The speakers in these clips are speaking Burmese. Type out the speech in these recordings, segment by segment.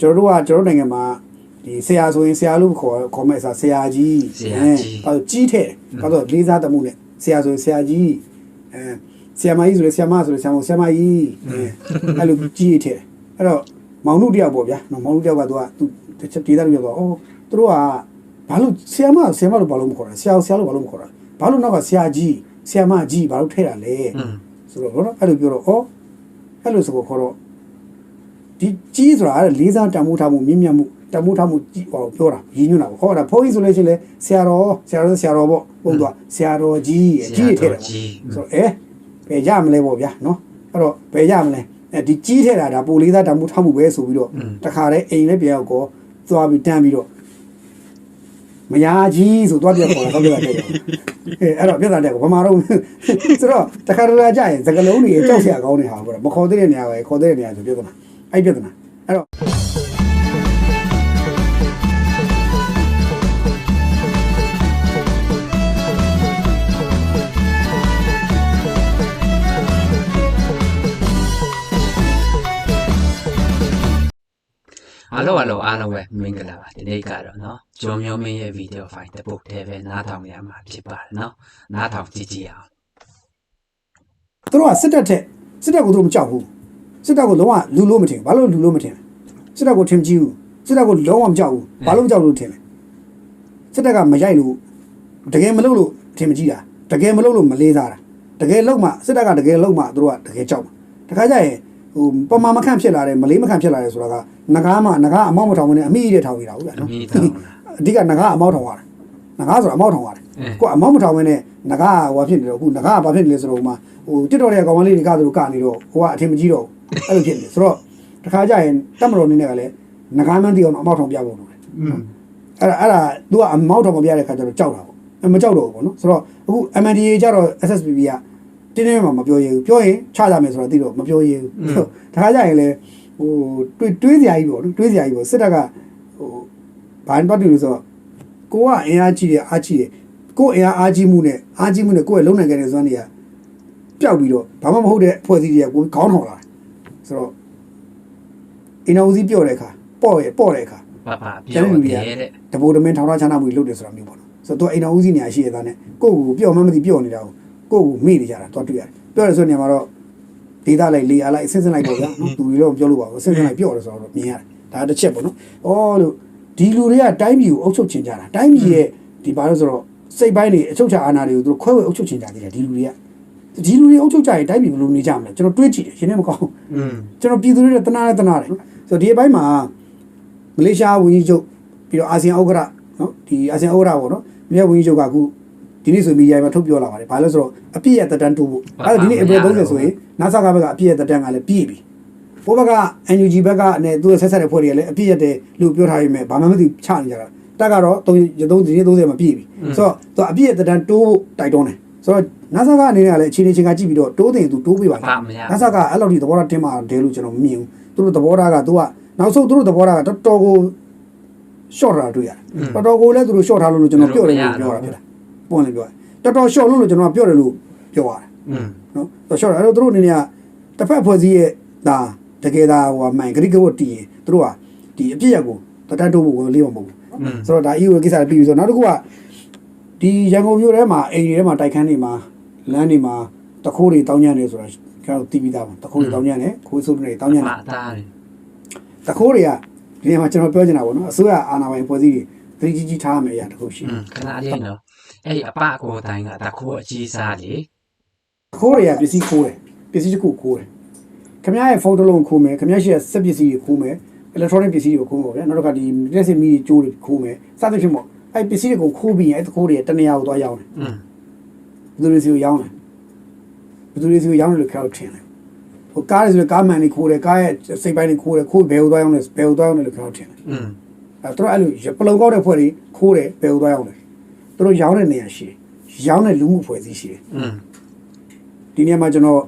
ကျွန်တော်တို့ကကျွန်တော်တို့နိုင်ငံမှာဒီဆရာဆိုရင်ဆရာလို့ခေါ်ခေါ်မဲ့ဆရာဆရာကြီးဆရာကြီးအဲအဲ့ကြီးထဲဘာလို့လေးစားတမှုနဲ့ဆရာဆိုရင်ဆရာကြီးအဲဆရာမကြီးဆိုရင်ဆရာမဆိုရင်ဆရာမဆရာမကြီးအဲအဲ့လိုကြီးထဲအဲ့တော့မောင်တို့တယောက်ပေါ့ဗျာနော်မောင်တို့တယောက်ကသူကသူတစ်ချက်ဒေသလို့ပြောတော့အော်သူတို့ကဘာလို့ဆရာမဆရာမလို့ဘာလို့မခေါ်တာဆရာဆရာလို့ဘာလို့မခေါ်တာဘာလို့နောက်ကဆရာကြီးဆရာမကြီးဘာလို့ထဲတာလဲอืมဆိုတော့နော်အဲ့လိုပြောတော့ဩအဲ့လိုဆိုတော့ခေါ်တော့ ဒီကြီးဆိုတာအဲ့လေးစားတန်ဖိုးထားမှုမြင့်မြတ်မှုတန်ဖိုးထားမှုကြီးဟောပြောတာရည်ညွှန်းတာပေါ့ဟောဒါဘုန်းကြီးဆိုလို့ရှိရင်လေဆရာတော်ဆရာတော်ဆရာတော်ပေါ့ဟုတ်သွားဆရာတော်ကြီးအကြီးထဲတယ်ကြီးဆိုတော့အဲဘယ်ရမလဲပေါ့ဗျာနော်အဲ့တော့ဘယ်ရမလဲအဲဒီကြီးထဲတာဒါပိုလေးစားတန်ဖိုးထားမှုပဲဆိုပြီးတော့တခါတည်းအိမ်လည်းပြန်ရောက်ကောသွားပြီးတန်းပြီးတော့မယားကြီးဆိုသွားပြခေါ်တာတော့ပြတာတဲ့အဲအဲ့တော့ပြတာတဲ့ကောဘာမှတော့ဆိုတော့တခါတည်းကြာရင်စကလုံးတွေကြောက်စရာကောင်းနေဟာပေါ့မခေါ်သေးတဲ့နေရာပဲခေါ်သေးတဲ့နေရာဆိုပြဿနာ အဲ့ပြဿနာအဲ့တော့ အားလုံးအားလုံးအားလုံးပဲမင်္ဂလာပါဒီနေ့ကတော့เนาะဂျုံမျိုးမင်းရဲ့ဗီဒီယိုဖိုင်တစ်ပုတ်တည်းပဲနားထောင်ရမှာဖြစ်ပါတယ်เนาะနားထောင်ကြည့်ကြည့်အောင် သူတို့ကစစ်တပ်ထက်စစ်တပ်ကိုသူတို့မကြောက်ဘူး စစ်တပ်ကိုလုံးဝလူလို့မထင်ဘာလို့လူလို့မထင်လဲစစ်တပ်ကိုထင်ကြည့်ဘူးစစ်တပ်ကိုလုံးဝမကြောက်ဘူးဘာလို့မကြောက်လို့ထင်လဲစစ်တပ်ကမရိုက်လို့တကယ်မလုပ်လို့ထင်မကြည့်တာတကယ်မလုပ်လို့မလေးစားတာတကယ်လုပ်မှစစ်တပ်ကတကယ်လုပ်မှသူတို့ကတကယ်ကြောက်မှာတခါကျရင်ဟိုပမာမခန့်ဖြစ်လာတယ်မလေးမခန့်ဖြစ်လာတယ်ဆိုတာကငကားမှငကားအမောက်မထောင်မနဲ့အမိရထောင်နေတာဟုတ်လားအနော်မီးတောင်းလားအဓိကငကားအမောက်ထောင်ရတာငကားဆိုတာအမောက်ထောင်ရတယ်အဲကိုကအမောက်မထောင်မနဲ့ငကားဟိုဖြစ်နေတော့အခုငကားကဘာဖြစ်နေလဲဆိုတော့ဟိုမှာဟိုတစ်တော်တဲ့ကောင်မလေးတွေကသူတို့ကနေတော့ဟိုကအထင်မကြီးတော့ဘူး အဲ့လိုဖြစ်နေဆိုတော့တခါကျရင်တက်မတော်နေနဲ့ကလည်းငကားမှန်းတီအောင်အမောက်ထောင်ပြဖို့လို့လေ อืม အဲ့ဒါအဲ့ဒါ तू ကအမောက်ထောင်မပြတဲ့ခါကျတော့ကြောက်တာပေါ့အဲမကြောက်တော့ဘူးပေါ့နော်ဆိုတော့အခု MNDA ကျတော့ SSPP ကတင်းတင်းမှမပြောရဘူးပြောရင်ချကြမယ်ဆိုတော့သိတော့မပြောရဘူးတခါကျရင်လည်းဟိုတွေးတွေးစရာကြီးပေါ့နော်တွေးစရာကြီးပေါ့စစ်တပ်ကဟိုဘာမှမတူလို့ဆိုတော့ ကိုကအင်အားကြီးတယ်အားကြီးတယ်ကိုအင်အားအားကြီးမှုနဲ့အားကြီးမှုနဲ့ကိုယ့်ရဲ့လုံနိုင်ခဲ့တဲ့စွမ်းတွေကပျောက်ပြီးတော့ဘာမှမဟုတ်တဲ့အဖွဲ့အစည်းတွေကကိုခေါင်းထောင်လာတယ် ဆိုတော့အင်အောင်စီပြော့တဲ့အခါပေါ့ရဲ့ပေါ့တဲ့အခါပါပါပြောတယ်တဲ့တပိုတမင်းထောင်ထားချမ်းသာမှုတွေလုပ်တယ်ဆိုတာမျိုးပေါ့နော်ဆိုတော့သူအိမ်အောင်စီနေရာရှိရတဲ့နဲ့ကိုယ့်ကိုပြော့မှမသိပြော့နေတာကိုကိုယ့်ကိုမေ့နေကြတာတော့တွေ့ရတယ်ပြောရဆိုတဲ့နေရာမှာတော့ဒေတာလိုက်လေအားလိုက်အစစ်စစ်လိုက်ပေါ့ဗျာနော်သူတွေတော့မပြောလို့ပါဘူးအစစ်စစ်လိုက်ပြော့တယ်ဆိုတော့မြင်ရတယ်ဒါတစ်ချက်ပေါ့နော်ဩလို့ဒီလူတွေကတိုင်းပြည်ကိုအုပ်ချုပ်ချင်ကြတာတိုင်းပြည်ရဲ့ဒီဘာလို့ဆိုတော့စိတ်ပိုင်းတွေအချုပ်ချအာဏာတွေကိုသူတို့ခွဲဝေအုပ်ချုပ်ချင်ကြတယ်ဒီလူတွေက ဒီလူတွေအုပ်ချုပ်ကြရင်တိုင်းပြည်ဘယ်လိုနေကြမလဲကျွန်တော်တွေးကြည့်တယ်ရှင်နဲ့မကောင်းဘူးอืมကျွန်တော်ပြည်သူတွေနဲ့တနာနဲ့တနာတယ်ဆိုတော့ဒီအပိုင်းမှာမလေးရှားဝန်ကြီးချုပ်ပြီးတော့အာဆီယံဥက္ကဋ္ဌနော်ဒီအာဆီယံဥက္ကဋ္ဌပေါ့နော်မြေဝန်ကြီးချုပ်ကအခုဒီနေ့ဆိုမီဒီယာမှာထုတ်ပြောလာပါတယ်ဘာလို့လဲဆိုတော့အပြည့်ရဲ့တက်တန်းတိုးဖို့အဲ့တော့ဒီနေ့ April 30ဆိုရင် NASA ကဘက်ကအပြည့်ရဲ့တက်တန်းကလည်းပြည့်ပြီဘိုးဘက်က NUG ဘက်ကနဲ့သူ့ရဲ့ဆက်ဆက်တဲ့ဖွဲ့တွေကလည်းအပြည့်ရဲ့တယ်လို့ပြောထားရမယ်ဘာမှမသိချနေကြတာတက်ကတော့3 3ဒီနေ့30မှာပြည့်ပြီဆိုတော့သူအပြည့်ရဲ့တက်တန်းတိုးဖို့တိုက်တွန်းတယ် ဆိုတော့ NASA ကအနေနဲ့ကလည်းအခြေအနေချင်းကကြည့်ပြီးတော့တိုးတယ်သူတိုးပေးပါလားပါမရနတ်ဆက်ကအဲ့လိုထိသဘောထားတင်းမာတယ်လို့ကျွန်တော်မမြင်ဘူးသူတို့သဘောထားကသူကနောက်ဆုံးသူတို့သဘောထားကတော်တော်ကို short တာတွေ့ရတယ်တော်တော်ကိုလည်းသူတို့ short ထားလို့လို့ကျွန်တော်ပြောတယ်လို့ပြောတာဖြစ်တာပွင့်လည်းပြောတယ်တော်တော် short လို့လို့ကျွန်တော်ပြောတယ်လို့ပြောရတယ်อืมနော်တော် short အဲ့တော့သူတို့အနေနဲ့ကတစ်ဖက်ဖွဲ့စည်းရဲ့ဒါတကယ်ဒါဟိုမှန်ဂရိကဝတ်တည်ရင်သူတို့ကဒီအပြစ်ရက်ကိုတတတ်တိုးဖို့လေးမမဟုတ်ဘူးဆိုတော့ဒါ EU ကိစ္စလည်းပြီးပြီဆိုတော့နောက်တစ်ခုက ဒီရန်ကုန်မြို့ထဲမှာအိမ်တွေထဲမှာတိုက်ခန်းတွေမှာလမ်းတွေမှာတခိုးတွေတောင်းညံ့နေဆိုတာကျွန်တော်သိပြီးသားပါတခိုးတွေတောင်းညံ့နေခိုးစုပ်တွေတောင်းညံ့နေပါသားတယ်တခိုးတွေကဒီနေရာမှာကျွန်တော်ပြောချင်တာပေါ့နော်အစိုးရအာဏာပိုင်ဖွဲ့စည်းတွေသတိကြီးကြီးထားရမယ်အရာတစ်ခုရှိอืတယ်มခဏလေးနော်အဲ့ဒီအပကိုတိုင်းကတခိုးအကြီးစားလေတခိုးတွေကပစ္စည်းခိုးတယ်ပစ္စည်းတစ်ခုခိုးတယ်ခင်ဗျားရဲ့ဖုန်းတစ်လုံးခိုးမယ်ခင်ဗျားရှိတဲ့စက်ပစ္စည်းတွေခိုးမယ် electronic ပစ္စည်းတွေခိုးမှာဗျာနောက်တစ်ခါဒီလက်စင်မီကြိုးတွေခိုးမယ်စသဖြင့်ပေါ့ အဲ့ပစ္စည်းတွေကိုခိုးပြီးရင်အဲ့တခိုးတွေတနေရာကိုသွားရောင်းတယ်ဘယ်သူတွေစီကိုရောင်းတယ်ဘယ်သူတွေစီကိုရောင်းတယ်လို့ခေါက်ထင်တယ်ဟိုကားတွေဆိုကားမှန်တွေခိုးတယ်ကားရဲ့စိတ်ပိုင်းတွေခိုးတယ်ခိုးဘယ်ကိုသွားရောင်းလဲဘယ်ကိုသွားရောင်းလဲလို့ခေါက်ထင်တယ်အဲ့တော့အဲ့လိုပလုံကောက်တဲ့ဖွဲ့တွေခိုးတယ်ဘယ်ကိုသွားရောင်းလဲသူတို့ရောင်းတဲ့နေရာရှိတယ်ရောင်းတဲ့လူမှုဖွဲ့စည်းရှိတယ်ဒီနေရာမှာကျွန်တော်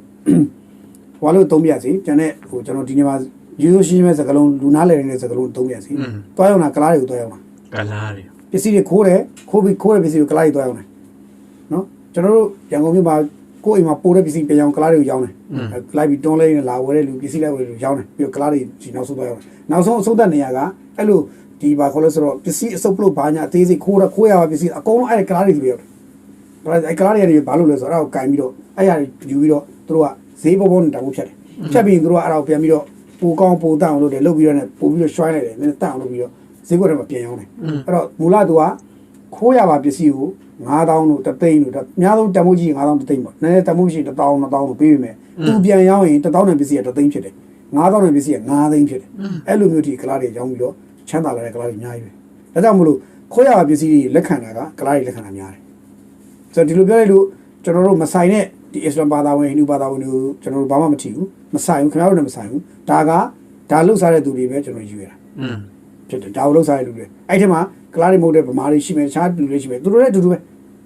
ဟွာလို့သုံးပြစီကျန်တဲ့ဟိုကျွန်တော်ဒီနေရာမှာရိုးရိုးရှင်းရှင်းပဲစကလုံးလူနားလည်နေတဲ့စကလုံးသုံးပြစီတွားရောက်တာကလားတွေကိုတွားရောက်တာကလားတွေ ပစ္စည်းတွေခိုးတယ်ခိုးပြီးခိုးတဲ့ပစ္စည်းကိုကလားတွေသွားရောင်းတယ်နော်ကျွန်တော်တို့ရန်ကုန်မြို့မှာ ကိုယ့်အိမ်မှာပိုးတဲ့ပစ္စည်းပြန်အောင်ကလားတွေကိုရောင်းတယ် อืม လိုက်ပြီးတွန်းလဲနေလာဝယ်တဲ့လူပစ္စည်းလိုက်ဝယ်တဲ့လူရောင်းတယ်ပြီးတော့ကလားတွေဒီနောက်ဆုံးသွားရောင်းတယ်နောက်ဆုံးအဆုံးသက်နေရကအဲ့လိုဒီဘာခေါ်လဲဆိုတော့ပစ္စည်းအစုပ်ပလို့ဘာညာအသေးစိတ်ခိုးရခိုးရပါပစ္စည်းအကုန်လုံးအဲ့ဒီကလားတွေစီရောက်တယ်အဲ့ကလားတွေကနေဘာလို့လဲဆိုတော့အဲ့ဒါကိုကင်ပြီးတော့အဲ့ရယူပြီးတော့သူတို့ကဈေးပေါ်ပေါ်နဲ့တောင်းဖို့ဖြတ်တယ်ဖြတ်ပြီးရင်သူတို့ကအဲ့ဒါကိုပြန်ပြီးတော့ပိုကောင်းပိုတန့်အောင်လုပ်တယ်လုပ်ပြီးတော့ねပို့ပြီးတော့ shrine လိုက်တယ်နည်းနည်းတန့်အောင်လုပ်ပြီးတော့ ဈေးကွက်ထဲမှာပြန်ရောင်းတယ်အဲ့တော့မူလသူကခိုးရပါပစ္စည်းကို9000လို့တသိန်းလို့ဒါအများဆုံးတန်ဖိုးကြီး9000တသိန်းပေါ့နည်းနည်းတန်ဖိုးရှိ1000 2000လို့ပေးပြီမယ်သူပြန်ရောင်းရင်1000နဲ့ပစ္စည်းကတသိန်းဖြစ်တယ်9000နဲ့ပစ္စည်းက9သိန်းဖြစ်တယ်အဲ့လိုမျိုးဒီကလားတွေရောင်းပြီးတော့ချမ်းသာလာတဲ့ကလားတွေအများကြီးပဲဒါကြောင့်မလို့ခိုးရပါပစ္စည်းတွေလက်ခံတာကကလားတွေလက်ခံတာများတယ်ဆိုတော့ဒီလိုပြောလိုက်လို့ကျွန်တော်တို့မဆိုင်တဲ့ဒီအစ္စလာမ်ဘာသာဝင်ဟိန္ဒူဘာသာဝင်တွေကိုကျွန်တော်တို့ဘာမှမထီဘူးမဆိုင်ဘူးခင်ဗျားတို့လည်းမဆိုင်ဘူးဒါကဒါလှုပ်ရှားတဲ့သူတွေပဲကျွန်တော်ယူရတာอืม ဖြစ်တယ်ဒါကိုလှုပ်ရှားတဲ့လူတွေအဲ့ထက်မှာကလားတွေမဟုတ်တဲ့ဗမာတွေရှိမယ်တခြားလူတွေရှိမယ်သူတို့လည်းအတူတူပဲ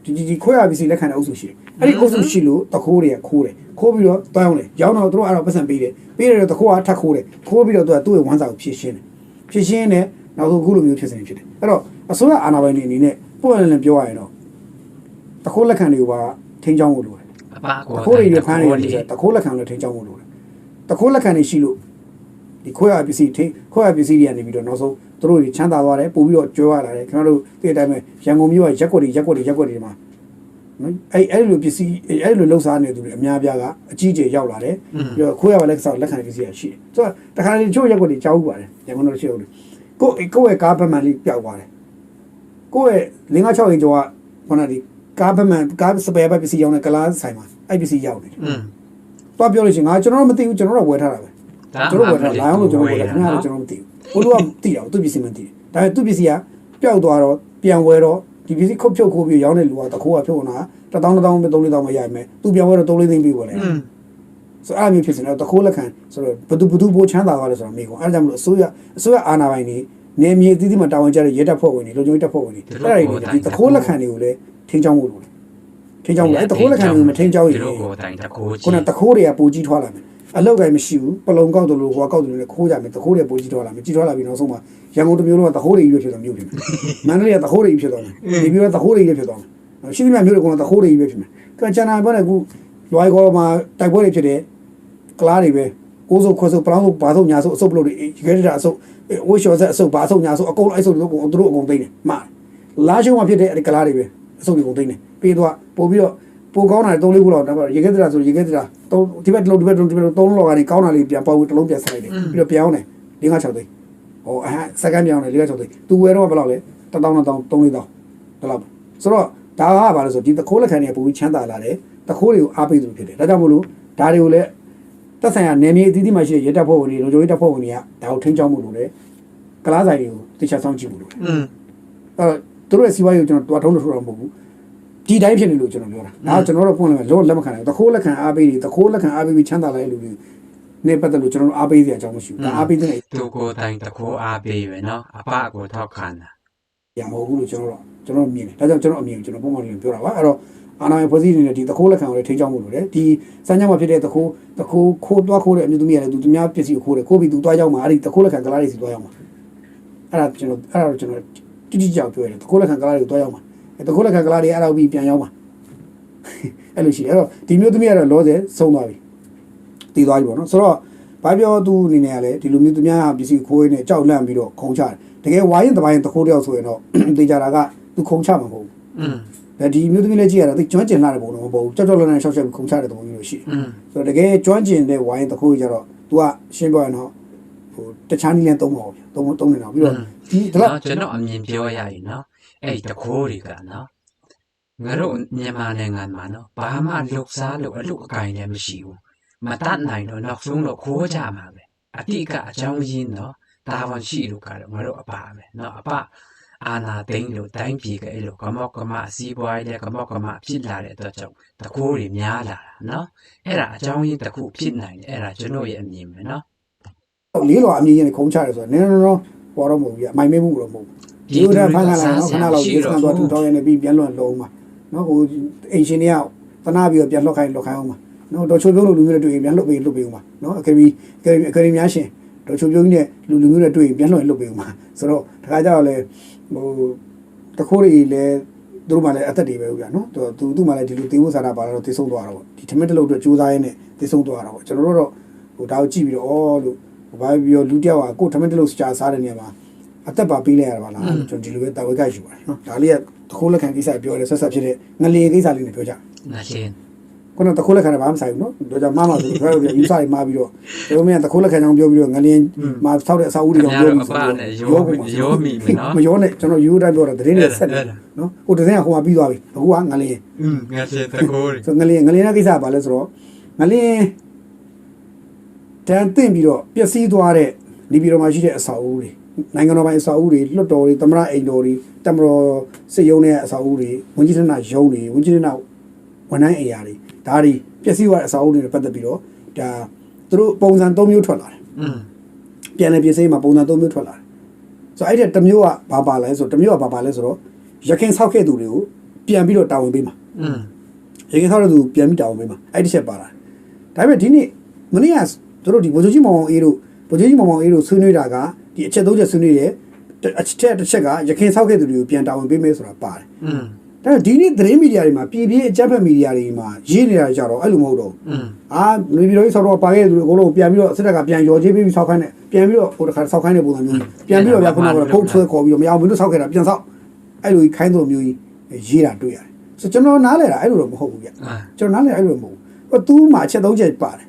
ဒီဒီဒီခွဲရပစ္စည်းလက်ခံတဲ့အုပ်စုရှိတယ်အဲ့ဒီအုပ်စုရှိလို့တခိုးတွေကခိုးတယ်ခိုးပြီးတော့တောင်းတယ်ရောင်းတော့သူတို့အဲ့တော့ပတ်စံပေးတယ်ပေးတယ်တော့တခိုးကထပ်ခိုးတယ်ခိုးပြီးတော့သူကသူ့ရဲ့ဝမ်းစာကိုဖြည့်ရှင်းတယ်ဖြည့်ရှင်းတယ်နောက်ဆုံးအခုလိုမျိုးဖြစ်စဉ်ဖြစ်တယ်အဲ့တော့အစိုးရအာဏာပိုင်တွေအနေနဲ့ပို့ရလည်ပြောရရင်တော့တခိုးလက်ခံတွေကိုပါထိန်းချောင်းဖို့လိုတယ်အပကိုတခိုးတွေနဲ့ဖမ်းနေတယ်တခိုးလက်ခံလည်းထိန်းချောင်းဖို့လိုတယ်တခိုးလက်ခံတွေရှိလို့ဒီခွဲရပစ္စည်းထိခွဲရပစ္စည်းတွေကနေပြီးတော့နောက်ဆုံး သူတို့တွေချမ်းသာသွားတယ်ပို့ပြီးတော့ကြွရလာတယ်ခင်ဗျားတို့ဒီအတိုင်းပဲရန်ကုန်မြို့ကရက်ကွက်တွေရက်ကွက်တွေရက်ကွက်တွေမှာနော်အဲ့အဲ့လိုပစ္စည်းအဲ့လိုလှုပ်ရှားနေသူတွေအများပြားကအကြီးအကျယ်ရောက်လာတယ်ပြီးတော့ခွဲရပါလက်ဆောက်လက်ခံပစ္စည်းရရှိတယ်ဆိုတော့တခါလေချို့ရက်ကွက်တွေကြောက်ဥပါတယ်ရန်ကုန်တို့ရှိဦးတယ်ကိုကိုယ့်ရဲ့ကားဘက်မှန်လေးပျောက်သွားတယ်ကိုယ့်ရဲ့5 6အိမ်ကျော်ကခုနကဒီကားဘက်မှန်ကားစပယ်ဘက်ပစ္စည်းရောက်တဲ့ကလားဆိုင်မှာအဲ့ပစ္စည်းရောက်နေတယ်อืมတော့ပြောလို့ရှိရင်ငါကျွန်တော်တို့မသိဘူးကျွန်တော်တို့ကဝယ်ထားတာပဲဒါကျွန်တော်တို့ဝယ်ထားလာအောင်လို့ကျွန်တော်ဝယ်ထားခင်ဗျားတို့ကျွန်တော်မသိဘူး ဘိုးတို့ကသိတာသူ့ပစ္စည်းမသိတယ်ဒါပေမဲ့သူ့ပစ္စည်းကပျောက်သွားတော့ပြန်ဝယ်တော့ဒီပစ္စည်းခုတ်ဖြုတ်ခိုးပြီးရောင်းတဲ့လူကတခိုးကဖြုတ်ကုန်တာ1000 1000ပဲ3000ပဲရမယ်သူပြန်ဝယ်တော့3 4သိန်းပြီးဝယ်လဲอืมဆိုအဲ့လိုမျိုးဖြစ်စင်တော့တခိုးလက်ခံဆိုတော့ဘသူဘသူဘိုးချမ်းသာသွားလဲဆိုတော့မိကုန်အဲ့ဒါကြောင့်မလို့အစိုးရအစိုးရအာဏာပိုင်တွေနေမြေအသီးသီးမှာတာဝန်ကျတဲ့ရဲတပ်ဖွဲ့ဝင်တွေလူကြီးတပ်ဖွဲ့ဝင်တွေအဲ့ဒါတွေဒီတခိုးလက်ခံတွေကိုလည်းထိန်းချောင်းဖို့လိုတယ်ထိန်းချောင်းဖို့အဲ့တခိုးလက်ခံတွေကိုမထိန်းချောင်းရင်ဒီလိုကိုတိုင်တခိုးကြီးခုနတခိုးတွေကပိုကြီးထွားလာမယ် အလောက်ကိုင်းမရှိဘူးပလုံကောက်တယ်လို့ဟိုကောက်တယ်လို့လည်းခိုးကြမယ်တခိုးတွေပိုကြီးထွားလာမယ်ကြီးထွားလာပြီးနောက်ဆုံးမှာရန်ကုန်တစ်မျိုးလုံးကတခိုးတွေကြီးပဲဖြစ်သွားမျိုးဖြစ်မယ်မန္တလေးကတခိုးတွေကြီးဖြစ်သွားမယ်ဒီမျိုးကတခိုးတွေကြီးဖြစ်သွားမယ်ရှိသမျှမျိုးတွေကတခိုးတွေကြီးပဲဖြစ်မယ်ကကျန်တာပြောတယ်ခုလွိုင်ကောမှာတိုက်ပွဲတွေဖြစ်တယ်ကလားတွေပဲကိုးစုပ်ခွဲစုပ်ပလောင်းစုပ်ဘာစုပ်ညာစုပ်အစုပ်ပလို့တွေရဲတာအစုပ်ဝိရှော်ဆက်အစုပ်ဘာစုပ်ညာစုပ်အကုန်လုံးအစုပ်တွေသူတို့အကုန်သိနေမှားလာရှုံးမှာဖြစ်တဲ့အဲ့ဒီကလားတွေပဲအစုပ်တွေအကုန်သိနေပြီးတော့ပို့ပြီးတော့ ပိုကောင်းတာ3လေးခုလောက်ဒါပေမဲ့ရေခဲတရာဆိုရေခဲတရာ3ဒီဘက်တစ်လုံးဒီဘက်တစ်လုံးဒီဘက်တစ်လုံး3လောက်ကနေကောင်းတာလေးပြန်ပေါက်ပြီးတစ်လုံးပြန်ဆက်လိုက်တယ်ပြီးတော့ပြောင်းတယ်5 6သိန်းဟောအဲစက္ကန့်ပြောင်းတယ်5 6သိန်းသူဝယ်တော့ဘယ်လောက်လဲ1000 1000 3000 3000ဒါလောက်ဆိုတော့ဒါကဘာလဲဆိုဒီတခိုးလက်ခံတွေပိုပြီးချမ်းသာလာတယ်တခိုးတွေကိုအားပေးသူဖြစ်တယ်ဒါကြောင့်မလို့ဒါတွေကိုလည်းသက်ဆိုင်ရာနယ်မြေအသီးသီးမှာရှိတဲ့ရဲတပ်ဖွဲ့ဝင်တွေလုံခြုံရေးတပ်ဖွဲ့ဝင်တွေကဒါကိုထိန်းချောင်းမှုလို့လေကလားဆိုင်တွေကိုတခြားဆောင်ကြည့်မှုလို့လေอืมအဲတော့သူတို့ရဲ့စီးပွားရေးကိုကျွန်တော်တွားထုံးလို့ဆိုတော့မဟုတ်ဘူး ဒီတိုင်းဖြစ်နေလို့ကျွန်တော်ပြောတာဒါကကျွန်တော်တို့ပွင့်လိုက်လို့လက်မခံနိုင်ဘူးတခိုးလက်ခံအားပေးတွေတခိုးလက်ခံအားပေးပြီးချမ်းသာလိုက်လူတွေနဲ့ပတ်သက်လို့ကျွန်တော်တို့အားပေးစရာအကြောင်းမရှိဘူးဒါအားပေးတဲ့သူကိုတိုင်တခိုးအားပေးရွယ်နော်အပကိုထောက်ခံတာရမဟုတ်ဘူးလို့ကျွန်တော်တို့ကျွန်တော်မြင်တယ်ဒါကြောင့်ကျွန်တော်အမြင်ကိုကျွန်တော်ပုံမှန်လေးပြောတာပါအဲ့တော့အာနာယဖွဲ့စည်းနေတဲ့ဒီတခိုးလက်ခံကိုလည်းထိန်းချောင်းမှုလို့လေဒီစမ်းချောင်းမှာဖြစ်တဲ့တခိုးတခိုးခိုးတွားခိုးတဲ့အမျိုးသမီးရတယ်သူသူများပစ္စည်းကိုခိုးတယ်ခိုးပြီးသူတွားရောက်မှာအဲ့ဒီတခိုးလက်ခံကလားတွေစီတွားရောက်မှာအဲ့ဒါကျွန်တော်အဲ့ဒါကျွန်တော်တိတိကျကျပြောရတယ်တခိုးလက်ခံကလားတွေကိုတွားရောက်မှာ တကုတ်လက်ခံကလာတွေအဲ့တော့ပြီးပြန်ရောက်ပါအဲ့လိုရှိအဲ့တော့ဒီမျိုးသမီးကတော့လောဆယ်ဆုံးသွားပြီတည်သွားပြီပေါ့နော်ဆိုတော့ဘာပြောသူအနေနဲ့ကလည်းဒီလိုမျိုးသမီးဟာပစ္စည်းခိုးရင်းနဲ့ကြောက်လန့်ပြီးတော့ခုံချတယ်တကယ်ဝါရင်တပိုင်းတခိုးတယောက်ဆိုရင်တော့တေချာတာကသူခုံချမှာမဟုတ်ဘူးအင်းဒီမျိုးသမီးလည်းကြည့်ရတာသူကျွမ်းကျင်လာတဲ့ပုံတော့မဟုတ်ဘူးကြောက်ကြောက်လန့်လန့်ရှောက်ရှောက်ခုံချတဲ့ပုံမျိုးရှိဆိုတော့တကယ်ကျွမ်းကျင်တဲ့ဝါရင်တခိုးကြီးကြတော့ तू ကရှင်းပြောရင်တော့ဟိုတခြားနည်းလမ်းသုံးပါဘူးဗျသုံးသုံးနေတော့ပြီးတော့ဒီဒါကျွန်တော်အမြင်ပြောရရင်နော် အဲ့ဒီတခိုးတွေကနော်ငါတို့မြန်မာနိုင်ငံမှာနော်ဘာမှလှုပ်ရှားလို့အလုပ်အကိုင်လည်းမရှိဘူးမတတ်နိုင်တော့နောက်ဆုံးတော့ခိုးကြမှာပဲအတိတ်ကအကြောင်းရင်းနော်တာဝန်ရှိလို့ကတော့ငါတို့အပါပဲနော်အပအာနာသိန်းလို့တိုင်းပြည်ကအဲ့လိုကမောက်ကမအစည်းပွားရေးလည်းကမောက်ကမဖြစ်လာတဲ့အတွက်ကြောင့်တခိုးတွေများလာတာနော်အဲ့ဒါအကြောင်းရင်းတစ်ခုဖြစ်နိုင်တယ်အဲ့ဒါကျွန်တော်ရဲ့အမြင်ပဲနော်လေးလွာအမြင်ရင်ခုံချတယ်ဆိုတော့နည်းနည်းတော့ဟောတော့မဟုတ်ဘူးအမိုင်မဲမှုတော့မဟုတ်ဘူး ဒီလိုဖန်ခါလာတော့ခဏလောက်ရေးစမ်းသွားထူထောင်ရနေပြီးပြန်လွန်လုံးမှာနော်ဟိုအင်ရှင်တွေကသနာပြီးတော့ပြန်လှုပ်ခိုင်းလှုပ်ခိုင်းအောင်မှာနော်တော်ချိုပြုံးလို့လူမျိုးတွေတွေ့ရင်ပြန်လှုပ်ပြီးလှုပ်ပြီးအောင်မှာနော်အကယ်ပြီးအကယ်ပြီးအကယ်ပြီးများရှင်တော်ချိုပြုံးကြီးနဲ့လူလူမျိုးတွေတွေ့ရင်ပြန်လှုပ်ရင်လှုပ်ပြီးအောင်မှာဆိုတော့တခါကျတော့လေဟိုတခိုးတွေလည်းသူတို့မှလည်းအသက်တွေပဲဗျာနော်သူသူသူမှလည်းဒီလိုတေးဖို့စားတာပါတော့တေးဆုံးသွားတာပေါ့ဒီထမင်းတစ်လုံးအတွက်စူးစမ်းရင်းနဲ့တေးဆုံးသွားတာပေါ့ကျွန်တော်တို့တော့ဟိုဒါကိုကြည့်ပြီးတော့အော်လို့ဘာပြီးတော့လူတစ်ယောက်ကကိုယ်ထမင်းတစ်လုံးရှာစားတဲ့နေရာမှာ အသက်ပါပေးလိုက်ရတာပါလားကျွန်တော်ဒီလိုပဲတာဝဲကယူပါတယ်နော်ဒါလေးကတခိုးလက်ခံကိစ္စပြောတယ်ဆက်ဆက်ဖြစ်တဲ့ငလျင်ကိစ္စလေးနဲ့ပြောကြငါရှင်ခုနတခိုးလက်ခံတာဘာမှမဆိုင်ဘူးနော်ဒါကြောင့်မမဆိုတော့ပြောယူစားတွေမှားပြီးတော့ကျွန်တော်မင်းတခိုးလက်ခံကြောင်ပြောပြီးတော့ငလျင်မှာဆောက်တဲ့အစာအုပ်တွေကြောင်ပြောပြီးမရောနဲ့ကျွန်တော်ယူတိုင်းပြောတာတရင်နဲ့ဆက်တယ်နော်ဟိုတရင်ကဟိုမှာပြီးသွားပြီအခုကငလျင်อืมငါရှင်တကိုးရီဆိုငလျင်ငလျင်ရဲ့ကိစ္စကဘာလဲဆိုတော့ငလျင်တန်တင့်ပြီးတော့ပျက်စီးသွားတဲ့ဒီပြည်တော်မှာရှိတဲ့အစာအုပ်တွေ နိုင်ငံတော်ပိုင်အဆောက်အဦတွေလွှတ်တော်တွေသမ္မတအိမ်တော်တွေတမတော်စစ်ရုံးနဲ့အဆောက်အဦတွေဝန်ကြီးဌာနရုံးတွေဝန်ကြီးဌာနဝန်ထမ်းအိမ်ယာတွေဒါတွေပျက်စီးသွားတဲ့အဆောက်အဦတွေနဲ့ပတ်သက်ပြီးတော့ဒါသူတို့ပုံစံ၃မျိုးထွက်လာတယ်။ပြန်လည်ပြင်ဆင်မှာပုံစံ၃မျိုးထွက်လာတယ်။ဆိုတော့အဲ့ဒီတစ်မျိုးကဘာပါလဲဆိုတော့တစ်မျိုးကဘာပါလဲဆိုတော့ရခင်ဆောက်ခဲ့သူတွေကိုပြန်ပြီးတော့တာဝန်ပေးမှာ။ရခင်ဆောက်တဲ့သူပြန်ပြီးတာဝန်ပေးမှာအဲ့ဒီချက်ပါလာ။ဒါပေမဲ့ဒီနေ့မနေ့ကတို့ဒီဗိုလ်ချုပ်ကြီးမောင်အေးတို့ဗိုလ်ချုပ်ကြီးမောင်အေးတို့ဆွေးနွေးတာက ဒီအချက်သုံးချက်ဆွေးနွေးတယ်အချက်တစ်ချက်ကရခင်ဆောက်ခဲ့သူတွေကိုပြန်တာဝန်ပေးမယ်ဆိုတာပါတယ်။อืมဒါဒီနေ့သတင်းမီဒီယာတွေမှာပြည်ပြည်အကြမ်းဖက်မီဒီယာတွေမှာရေးနေတာကြတော့အဲ့လိုမဟုတ်တော့ဘူး။အာနေပြည်တော်ကြီးဆောက်တော့ပါခဲ့သူတွေအကုန်လုံးပြန်ပြီးတော့စစ်တပ်ကပြန်ရော်ချေးပေးပြီးဆောက်ခိုင်းတယ်ပြန်ပြီးတော့ဟိုတစ်ခါဆောက်ခိုင်းတဲ့ပုံစံမျိုးပြန်ပြီးတော့ဗျာခုနကဖုတ်ဆွဲခေါ်ပြီးတော့မရအောင်မင်းတို့ဆောက်ခဲ့တာပြန်ဆောက်အဲ့လိုကြီးခိုင်းတော်မျိုးကြီးရေးတာတွေ့ရတယ်။ဆိုကျွန်တော်နားလဲတာအဲ့လိုတော့မဟုတ်ဘူးဗျ။ကျွန်တော်နားလဲအဲ့လိုမဟုတ်ဘူး။ဟိုသူ့မှာအချက်သုံးချက်ပါတယ်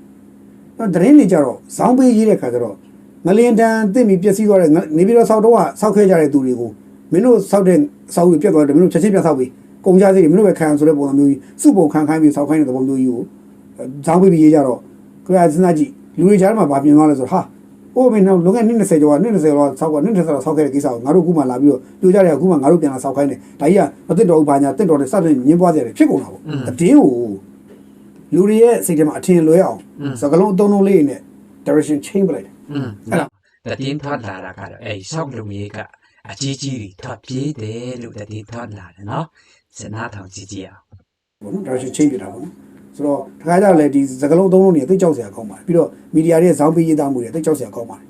။သတင်းတွေကြတော့ဇောင်းပေးရေးတဲ့ခါကျတော့ ငလျင်တန်တင့်ပြီးပျက်စီးသွားတဲ့ငနေပြီးတော့ဆောက်တော့ကဆောက်ခဲ့ကြတဲ့သူတွေကိုမင်းတို့ဆောက်တဲ့ဆောက်ပြီးပြတ်သွားတယ်မင်းတို့ချက်ချင်းပြန်ဆောက်ပြီးကုန်ကြစည်တွေမင်းတို့ပဲခံဆိုတဲ့ပုံစံမျိုးကြီးစုပုံခံခိုင်းပြီးဆောက်ခိုင်းတဲ့သဘောမျိုးကြီးကိုဇောင်းပေးပြီးရေးကြတော့ကိုယ်ကစဉ်းစားကြည့်လူတွေကြားထဲမှာဗာပြင်သွားလဲဆိုတော့ဟာဟိုမင်းတို့လုံခဲ့20ကျော်က20ကျော်ဆောက်က20ကျော်ဆောက်ခဲ့တဲ့ကိစ္စကိုငါတို့အခုမှလာပြီးတော့ပြောကြတယ်အခုမှငါတို့ပြန်လာဆောက်ခိုင်းတယ်ဒါကြီးကမသိတော့ဘူးဘာညာတင့်တော်တယ်စတဲ့ညင်းပွားကြတယ်ဖြစ်ကုန်တာပေါ့အတင်းကိုလူတွေရဲ့စိတ်ထဲမှာအထင်လွဲအောင်စကလုံးအသုံးလုံးလေးနဲ့ direction change ပလိုက်တယ် อืมနော်တတင်းထွက်လာတာကတော့အဲဆောက်လူကြီးကအကြီးကြီးတွေထွက်ပြေးတယ်လို့တတင်းထွက်လာတယ်နော်စဉ်းစားထောင်ကြည့်ကြည့်အောင်ဘုံဒါရှိချိန်ပြတာဘုံဆိုတော့တခါကြလည်းဒီစကလုံးသုံးလုံးတွေသိကြောက်စရာကောင်းပါတယ်ပြီးတော့မီဒီယာတွေဇောင်းပေးရေးသားမှုတွေသိကြောက်စရာကောင်းပါတယ်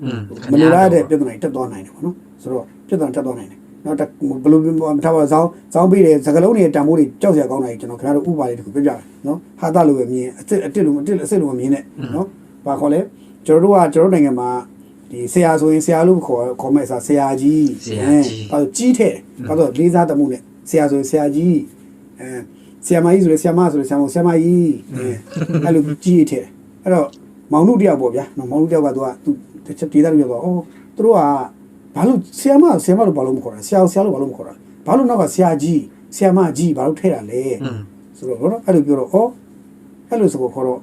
မလိုလားတဲ့ပြဿနာတွေတက်သွားနိုင်တယ်ပေါ့နော်ဆိုတော့ပြဿနာတက်သွားနိုင်တယ်နောက်ဘယ်လိုမထားပါဇောင်းဇောင်းပေးတယ်စကလုံးတွေတန်ဖိုးတွေကြောက်စရာကောင်းတာကြီးကျွန်တော်ခင်ဗျားတို့ဥပါလေးတခုပြပြတယ်နော်ဟာသလိုပဲမြင်အစ်စ်အစ်စ်လိုအစ်စ်အစ်စ်လိုမြင်နဲ့နော်ဘာခေါ်လဲ ကျွန်တော်တို့ကကျွန်တော်တို့နိုင်ငံမှာဒီဆရာဆိုရင်ဆရာလို့ခေါ်ခေါ်မဲ့အစားဆရာကြီးဆရာကြီးအဲဒါကြီးထဲဒါဆိုလေးစားတမှုနဲ့ဆရာဆိုရင်ဆရာကြီးအဲဆရာမကြီးဆိုရင်ဆရာမဆိုရင်ဆရာမဆရာမကြီးအဲအဲ့လိုကြီးထဲအဲ့တော့မောင်တို့တယောက်ပေါ့ဗျာနော်မောင်တို့တယောက်ကသူကသူတစ်ချက်ဒေသလို့ပြောတော့အော်သူတို့ကဘာလို့ဆရာမဆရာမလို့ဘာလို့မခေါ်တာဆရာဆရာလို့ဘာလို့မခေါ်တာဘာလို့နောက်ကဆရာကြီးဆရာမကြီးဘာလို့ထဲတာလဲอืมဆိုတော့နော်အဲ့လိုပြောတော့အော်အဲ့လိုဆိုတော့ခေါ်တော့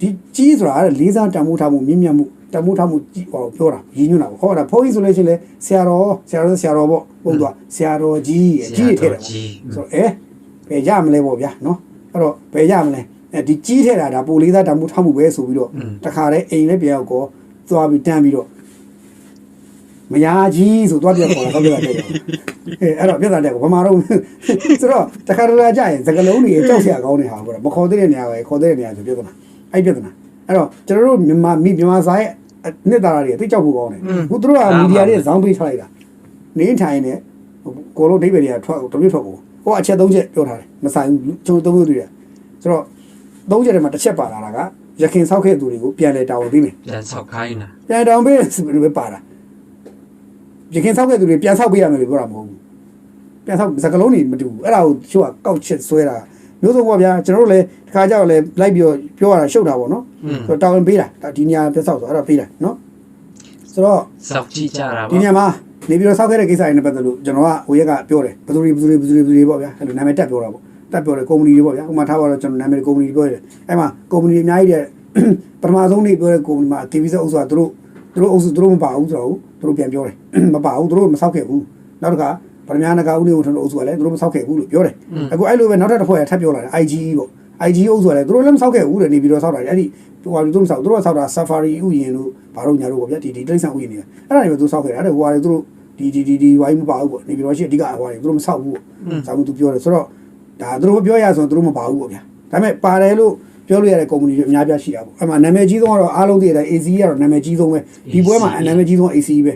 ဒီကြီးဆိုတာအဲ့လေးစားတန်ဖိုးထားမှုမြင့်မြတ်မှုတန်ဖိုးထားမှုကြီးဟောပြောတာရည်ညွှန်းတာပေါ့ဟောတာဖုန်းကြီးဆိုလို့ရှိရင်လေဆရာတော်ဆရာတော်ဆရာတော်ပေါ့ပုံသွားဆရာတော်ကြီးအကြီးထဲတယ်ပေါ့ကြီးဆိုတော့အဲဘယ်ရမလဲပေါ့ဗျာနော်အဲ့တော့ဘယ်ရမလဲအဲဒီကြီးထဲတာဒါပိုလေးသားတန်ဖိုးထားမှုပဲဆိုပြီးတော့တခါတည်းအိမ်လည်းပြန်ရောက်ကောသွားပြီးတန်းပြီးတော့မယားကြီးဆိုသွားပြခေါ်တာတော့ပြတာတဲ့အဲအဲ့တော့ပြတာတဲ့ကိုဘာမှတော့ဆိုတော့တခါတည်းကြာရင်စကလုံးတွေကြောက်စရာကောင်းနေဟာပေါ့မခေါ်သေးတဲ့နေရာပဲခေါ်သေးတဲ့နေရာဆိုပြဿနာ အဲ့ပြဿနာအဲ့တော့ကျွန်တော်တို့မြန်မာမိမြန်မာစာရဲ့နှစ်သားတွေသိကြောက်ဖို့ကောင်းတယ်ခုသူတို့ကမီဒီယာတွေဇောင်းပေးထားလိုက်တာနေထိုင်နေကိုလိုဒိဗေတွေကထွက်တမျိုးထွက်ကိုဟိုအချက်သုံးချက်ပြောထားတယ်မဆိုင်ဘူးကျွန်တော်သုံးမျိုးတွေ့တယ်ဆိုတော့သုံးချက်ထဲမှာတစ်ချက်ပါလာတာကရခင်ဆောက်ခဲ့သူတွေကိုပြန်လဲတာဝန်ပေးမယ်ပြန်ဆောက်ခိုင်းတာပြန်တောင်ပေးဆိုပြီးပဲပါတာရခင်ဆောက်ခဲ့သူတွေပြန်ဆောက်ပေးရမယ်လို့ပြောတာမဟုတ်ဘူးပြန်ဆောက်စကလုံးတွေမတူဘူးအဲ့ဒါကိုချို့ကကောက်ချစ်ဆွဲတာ မျိုးစုံပေါ့ဗျာကျွန်တော်တို့လည်းတစ်ခါကြောက်လည်းလိုက်ပြီးတော့ပြောရတာရှုပ်တာပေါ့နော်อืมဆိုတော့တောင်းပေးတာဒါဒီညပြန်ဆောက်ဆိုအဲ့ဒါပေးတာနော်ဆိုတော့ဆောက်ကြည့်ကြတာဒီပေါ့ညမှာနေပြီးတော့ဆောက်ခဲ့တဲ့ကိစ္စတွေနဲ့ပတ်သက်လို့ကျွန်တော်ကဟိုရက်ကပြောတယ်ဘယ်သူတွေဘယ်သူတွေဘယ်သူတွေဘယ်သူတွေပေါ့ဗျာအဲ့လိုနာမည်တက်ပြောတာပေါ့တက်ပြောတယ်ကုမ္ပဏီတွေပေါ့ဗျာဥပမာထားပါတော့ကျွန်တော်နာမည်ကုမ္ပဏီတွေပြောတယ်အဲ့မှာကုမ္ပဏီအများကြီးတဲ့ပထမဆုံးနေပြောတဲ့ကုမ္ပဏီမှာ TV ဆက်အုပ်စုကသူတို့သူတို့အုပ်စုသူတို့မပါဘူးဆိုတော့သူတို့ပြန်ပြောတယ်မပါဘူးသူတို့မဆောက်ခဲ့ဘူးနောက်တစ်ခါ ဗမာနဂါဦးနေဦးထွန်းတို့အုပ်စုကလည်းသူတို့မဆောက်ခဲ့ဘူးလို့ပြောတယ်အခုအဲ့လိုပဲနောက်ထပ်တစ်ဖွဲ့ထပ်ပြောလာတယ် IGE ပေါ့ IGE အုပ်စုကလည်းသူတို့လည်းမဆောက်ခဲ့ဘူးတဲ့နေပြီးတော့ဆောက်တာအဲ့ဒီဟိုဟာသူတို့မဆောက်သူတို့ကဆောက်တာ Safari ဥယျာဉ်တို့ဘာလို့ညာတို့ပေါ့ဗျာဒီဒီတိရစ္ဆာန်ဥယျာဉ်တွေအဲ့ဒါတွေပဲသူဆောက်ခဲ့တာအဲ့ဒါဟိုဟာတွေသူတို့ဒီဒီဒီဒီဝိုင်းမပါဘူးပေါ့နေပြီးတော့ရှိအဓိကဟိုဟာတွေသူတို့မဆောက်ဘူးပေါ့ဆောက်မှုသူပြောတယ်ဆိုတော့ဒါသူတို့ပြောရဆိုသူတို့မပါဘူးပေါ့ဗျာဒါပေမဲ့ပါတယ်လို့ပြောလို့ရတဲ့ကုမ္ပဏီတွေအများပြားရှိတာပေါ့အဲ့မှာနာမည်ကြီးဆုံးကတော့အားလုံးသိတဲ့ AC ကတော့နာမည်ကြီးဆုံးပဲဒီပွဲမှာနာမည်ကြီးဆုံး AC ပဲ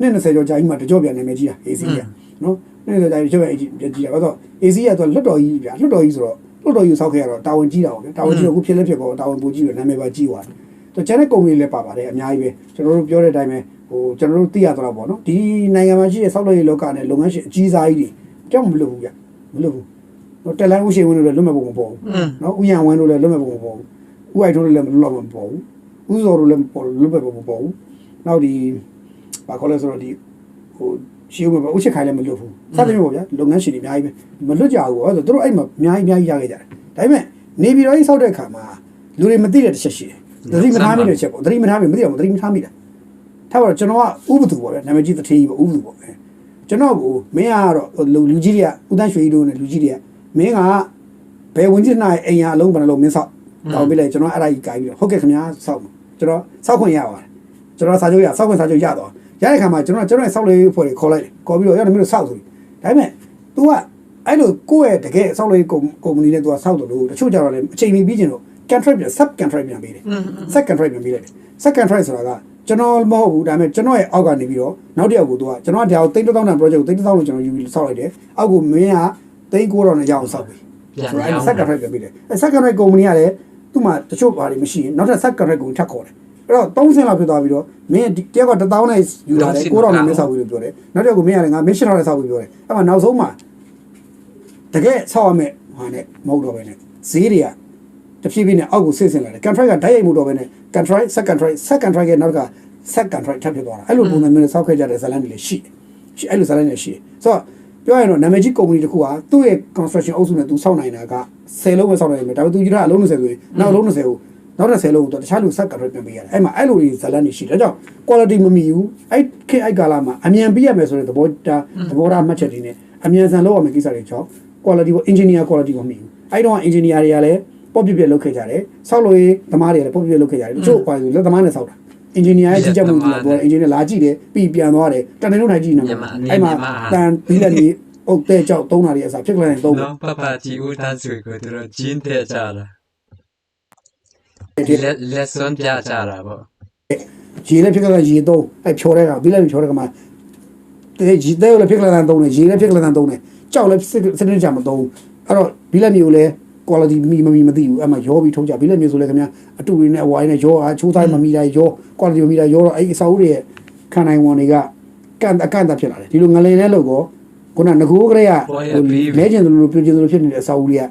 နှစ်20ကျော်ကြာကြီးမှာတကြော့ပြန်နာမည်ကြီးတာ AC က နော်နေ့ဆိုတိုင်းချုပ်ရဲ့ကြည့်ရတော့ AC ကတော့လွတ်တော်ကြီးဗျာလွတ်တော်ကြီးဆိုတော့လွတ်တော်ကြီးဆောက်ခဲ့ရတော့တာဝန်ကြီးတာပေါ့ဗျာတာဝန်ကြီးတော့အခုဖြစ်လက်ဖြစ်ပေါ်တာဝန်ပူကြီးတယ်နာမည်ပါကြီးသွားတယ်တော့ကျန်တဲ့ကုမ္ပဏီလည်းပါပါတယ်အများကြီးပဲကျွန်တော်တို့ပြောတဲ့အတိုင်းပဲဟိုကျွန်တော်တို့သိရတော့ပေါ့နော်ဒီနိုင်ငံမှာရှိတဲ့ဆောက်လုပ်ရေးလောကနဲ့လုပ်ငန်းရှင်အကြီးစားကြီးတွေကြောက်မလို့ဘူးဗျမလို့ဘူးတော့တက်လိုင်းဥရှိဝင်လို့လည်းလွတ်မဲ့ပုံမပေါ်ဘူးอืมနော်ဥယျာဉ်ဝင်းတို့လည်းလွတ်မဲ့ပုံမပေါ်ဘူးဥအိုက်တို့လည်းလွတ်မဲ့ပုံမပေါ်ဘူးဥစော်တို့လည်းပေါ်လွတ်မဲ့ပုံမပေါ်ဘူးနောက်ဒီဘာခေါ်လဲဆိုတော့ဒီဟို ရှိဦးမှာဥချစ်ခိုင်လည်းမလွတ်ဘူးစသဖြင့်ပေါ့ဗျာလုပ်ငန်းရှင်တွေအများကြီးပဲမလွတ်ကြဘူးဟောဆိုသူတို့အဲ့မှာအများကြီးအများကြီးရခဲ့ကြတယ်ဒါပေမဲ့နေပြည်တော်ကြီးဆောက်တဲ့အခါမှာလူတွေမသိတဲ့တစ်ချက်ရှိတယ်သတိမထားမိတဲ့ချက်ပေါ့သတိမထားမိမသိအောင်သတိမထားမိတာထားပါတော့ကျွန်တော်ကဥပသူပေါ့ဗျာနာမည်ကြီးသထေးကြီးပေါ့ဥပသူပေါ့ပဲကျွန်တော်ကိုမင်းကတော့လူလူကြီးတွေကဦးတန်းရွှေကြီးတို့နဲ့လူကြီးတွေကမင်းကဘယ်ဝင်ကြီးနိုင်အိမ်ရအလုံးဘယ်နှလုံးမင်းဆောက်တောင်းပြလိုက်ကျွန်တော်အဲ့ဒါကြီးကြိုက်ပြီးတော့ဟုတ်ကဲ့ခင်ဗျာဆောက်ကျွန်တော်ဆောက်ခွင့်ရပါတယ်ကျွန်တော်စာချုပ်ရဆောက်ခွင့်စာချုပ်ရတော့ ရတဲ့ခါမှာကျွန်တော်ကျွန်တော်ဆောက်လေးဖွဲ့တွေခေါ်လိုက်တယ်ခေါ်ပြီးတော့ရတယ်မင်းတို့ဆောက်ဆိုပြီးဒါပေမဲ့ तू ကအဲ့လိုကိုယ့်ရဲ့တကယ်ဆောက်လေးကုမ္ပဏီနဲ့ तू ကဆောက်တယ်လို့တချို့ကြတော့လေအချိန်မီပြီးကျင်တော့ contract ပြန် sub contract ပြန်ပေးတယ် อืม sub contract ပြန်ပေးလိုက်တယ် sub contract ဆိုတာကကျွန်တော်မဟုတ်ဘူးဒါပေမဲ့ကျွန်တော်ရဲ့အောက်ကနေပြီးတော့နောက်တစ်ယောက်ကိုသူကကျွန်တော်ကတရားကို3000တန် project ကို3000လို့ကျွန်တော်ယူပြီးဆောက်လိုက်တယ်အောက်ကိုမင်းက3900နဲ့ရအောင်ဆောက်ပြီ ပြန် ဆိုတော့ ရော အဲ့ င်း ဆက် contract ပြန်ပေးတယ်အဲ့ဆက် contract ကုမ္ပဏီကလည်းသူ့မှာတချို့ဘာတွေမရှိရင်နောက်ထပ်ဆက် contract ကိုထပ်ခေါ်တယ် အဲ့တော့30လောက်ဖြစ်သွားပြီးတော့မင်းတယောက်က1000နဲ့ယူလာတယ်9000နဲ့မင်းဆောက်ပြီးလို့ပြောတယ်နောက်တစ်ယောက်ကိုမင်းရတယ်ငါမင်း8000နဲ့ဆောက်ပြီးပြောတယ်အဲ့မှာနောက်ဆုံးမှာတကယ်ဆောက်ရမယ်ဟာနဲ့မဟုတ်တော့ပဲနဲ့ဈေးတွေကတဖြည်းဖြည်းနဲ့အောက်ကိုဆင်းဆင်းလာတယ် contract ကဓာတ်ရိုက်မှုတော့ပဲနဲ့ contract set contract set contract ရဲ့နောက်က set contract ထပ်ဖြစ်သွားတာအဲ့လိုပုံစံမျိုးနဲ့ဆောက်ခဲ့ကြတဲ့ဇာတ်လမ်းတွေလည်းရှိတယ်ရှိအဲ့လိုဇာတ်လမ်းတွေရှိတယ်ဆိုတော့ပြောရရင်တော့နာမည်ကြီးကုမ္ပဏီတစ်ခုကသူ့ရဲ့ construction အုပ်စုနဲ့သူစောင့်နိုင်တာက10လုံးပဲစောင့်နိုင်တယ်ဒါပေမဲ့သူကြီးကအလုံး20ဆိုရင်နောက်အလုံး20ကို နောက်တဲ့10လုံးကိုတော့တခြားလူ set contract ပြန်ပေးရတယ်အဲ့မှာအဲ့လိုဇာတ်လမ်းတွေရှိတယ်ဒါကြောင့် quality မမီဘူးအဲ့ခေတ်အဲ့ကာလမှာအမြန်ပြရမယ်ဆိုတဲ့သဘောတာသဘောထားမှတ်ချက်တွေနဲ့အမြန်ဆန်လုပ်ရမယ့်ကိစ္စတွေကြောင့် quality ကို engineer quality ကိုမမီဘူးအဲ့တော့ engineer တွေကလည်းပေါ့ပြပြလုပ်ခဲ့ကြတယ်ဆောက်လို့ရေးသမားတွေကလည်းပေါ့ပြပြလုပ်ခဲ့ကြတယ်တချို့ကွာဆိုလက်သမားနဲ့ဆောက်တာ engineer ရဲ့ကြီးကြပ်မှုကပြော engineer လာကြည့်တယ်ပြီးပြန်သွားတယ်တန်တယ်လုံးထိုင်ကြည့်နေမှာအဲ့မှာတန်ပြီးလက်ကြီးအုတ်တဲ့ကြောက်သုံးတာတွေအစားဖြစ်ကြတယ်သုံးတယ်နော်ပပကြီးဦးတန်းဆွေကိုသူတို့ဂျင်းတဲ့ကြတာဒီ လက်လက်စွန်ပြကြတာပေါ့ရေလည်းဖြစ်ကြတာရေသုံးအဲ့ဖြောတဲ့ကပြီးလက်ဖြောတဲ့ကမှာတဲ့ရေတဲ့လည်းဖြစ်ကြတာသုံးတယ်ရေလည်းဖြစ်ကြတာသုံးတယ်ကြောက်လည်းစနစ်ကြမသုံးအဲ့တော့ပြီးလက်မျိုးလည်း quality မီမမီမသိဘူးအဲ့မှာရောပြီးထုံးကြပြီးလက်မျိုးဆိုလည်းခင်ဗျာအတူတွေနဲ့အဝိုင်းနဲ့ရောအားချိုးသားမမီတာရော quality မမီတာရောတော့အဲ့အစာအုပ်တွေရဲ့ခံနိုင်ဝန်တွေကကန်အကန့်အသတ်ဖြစ်လာတယ်ဒီလိုငလင်နဲ့လို့ကောခုနငကိုးကလေးကလဲကျင်သလိုလိုပြကျင်သလိုဖြစ်နေတဲ့အစာအုပ်တွေက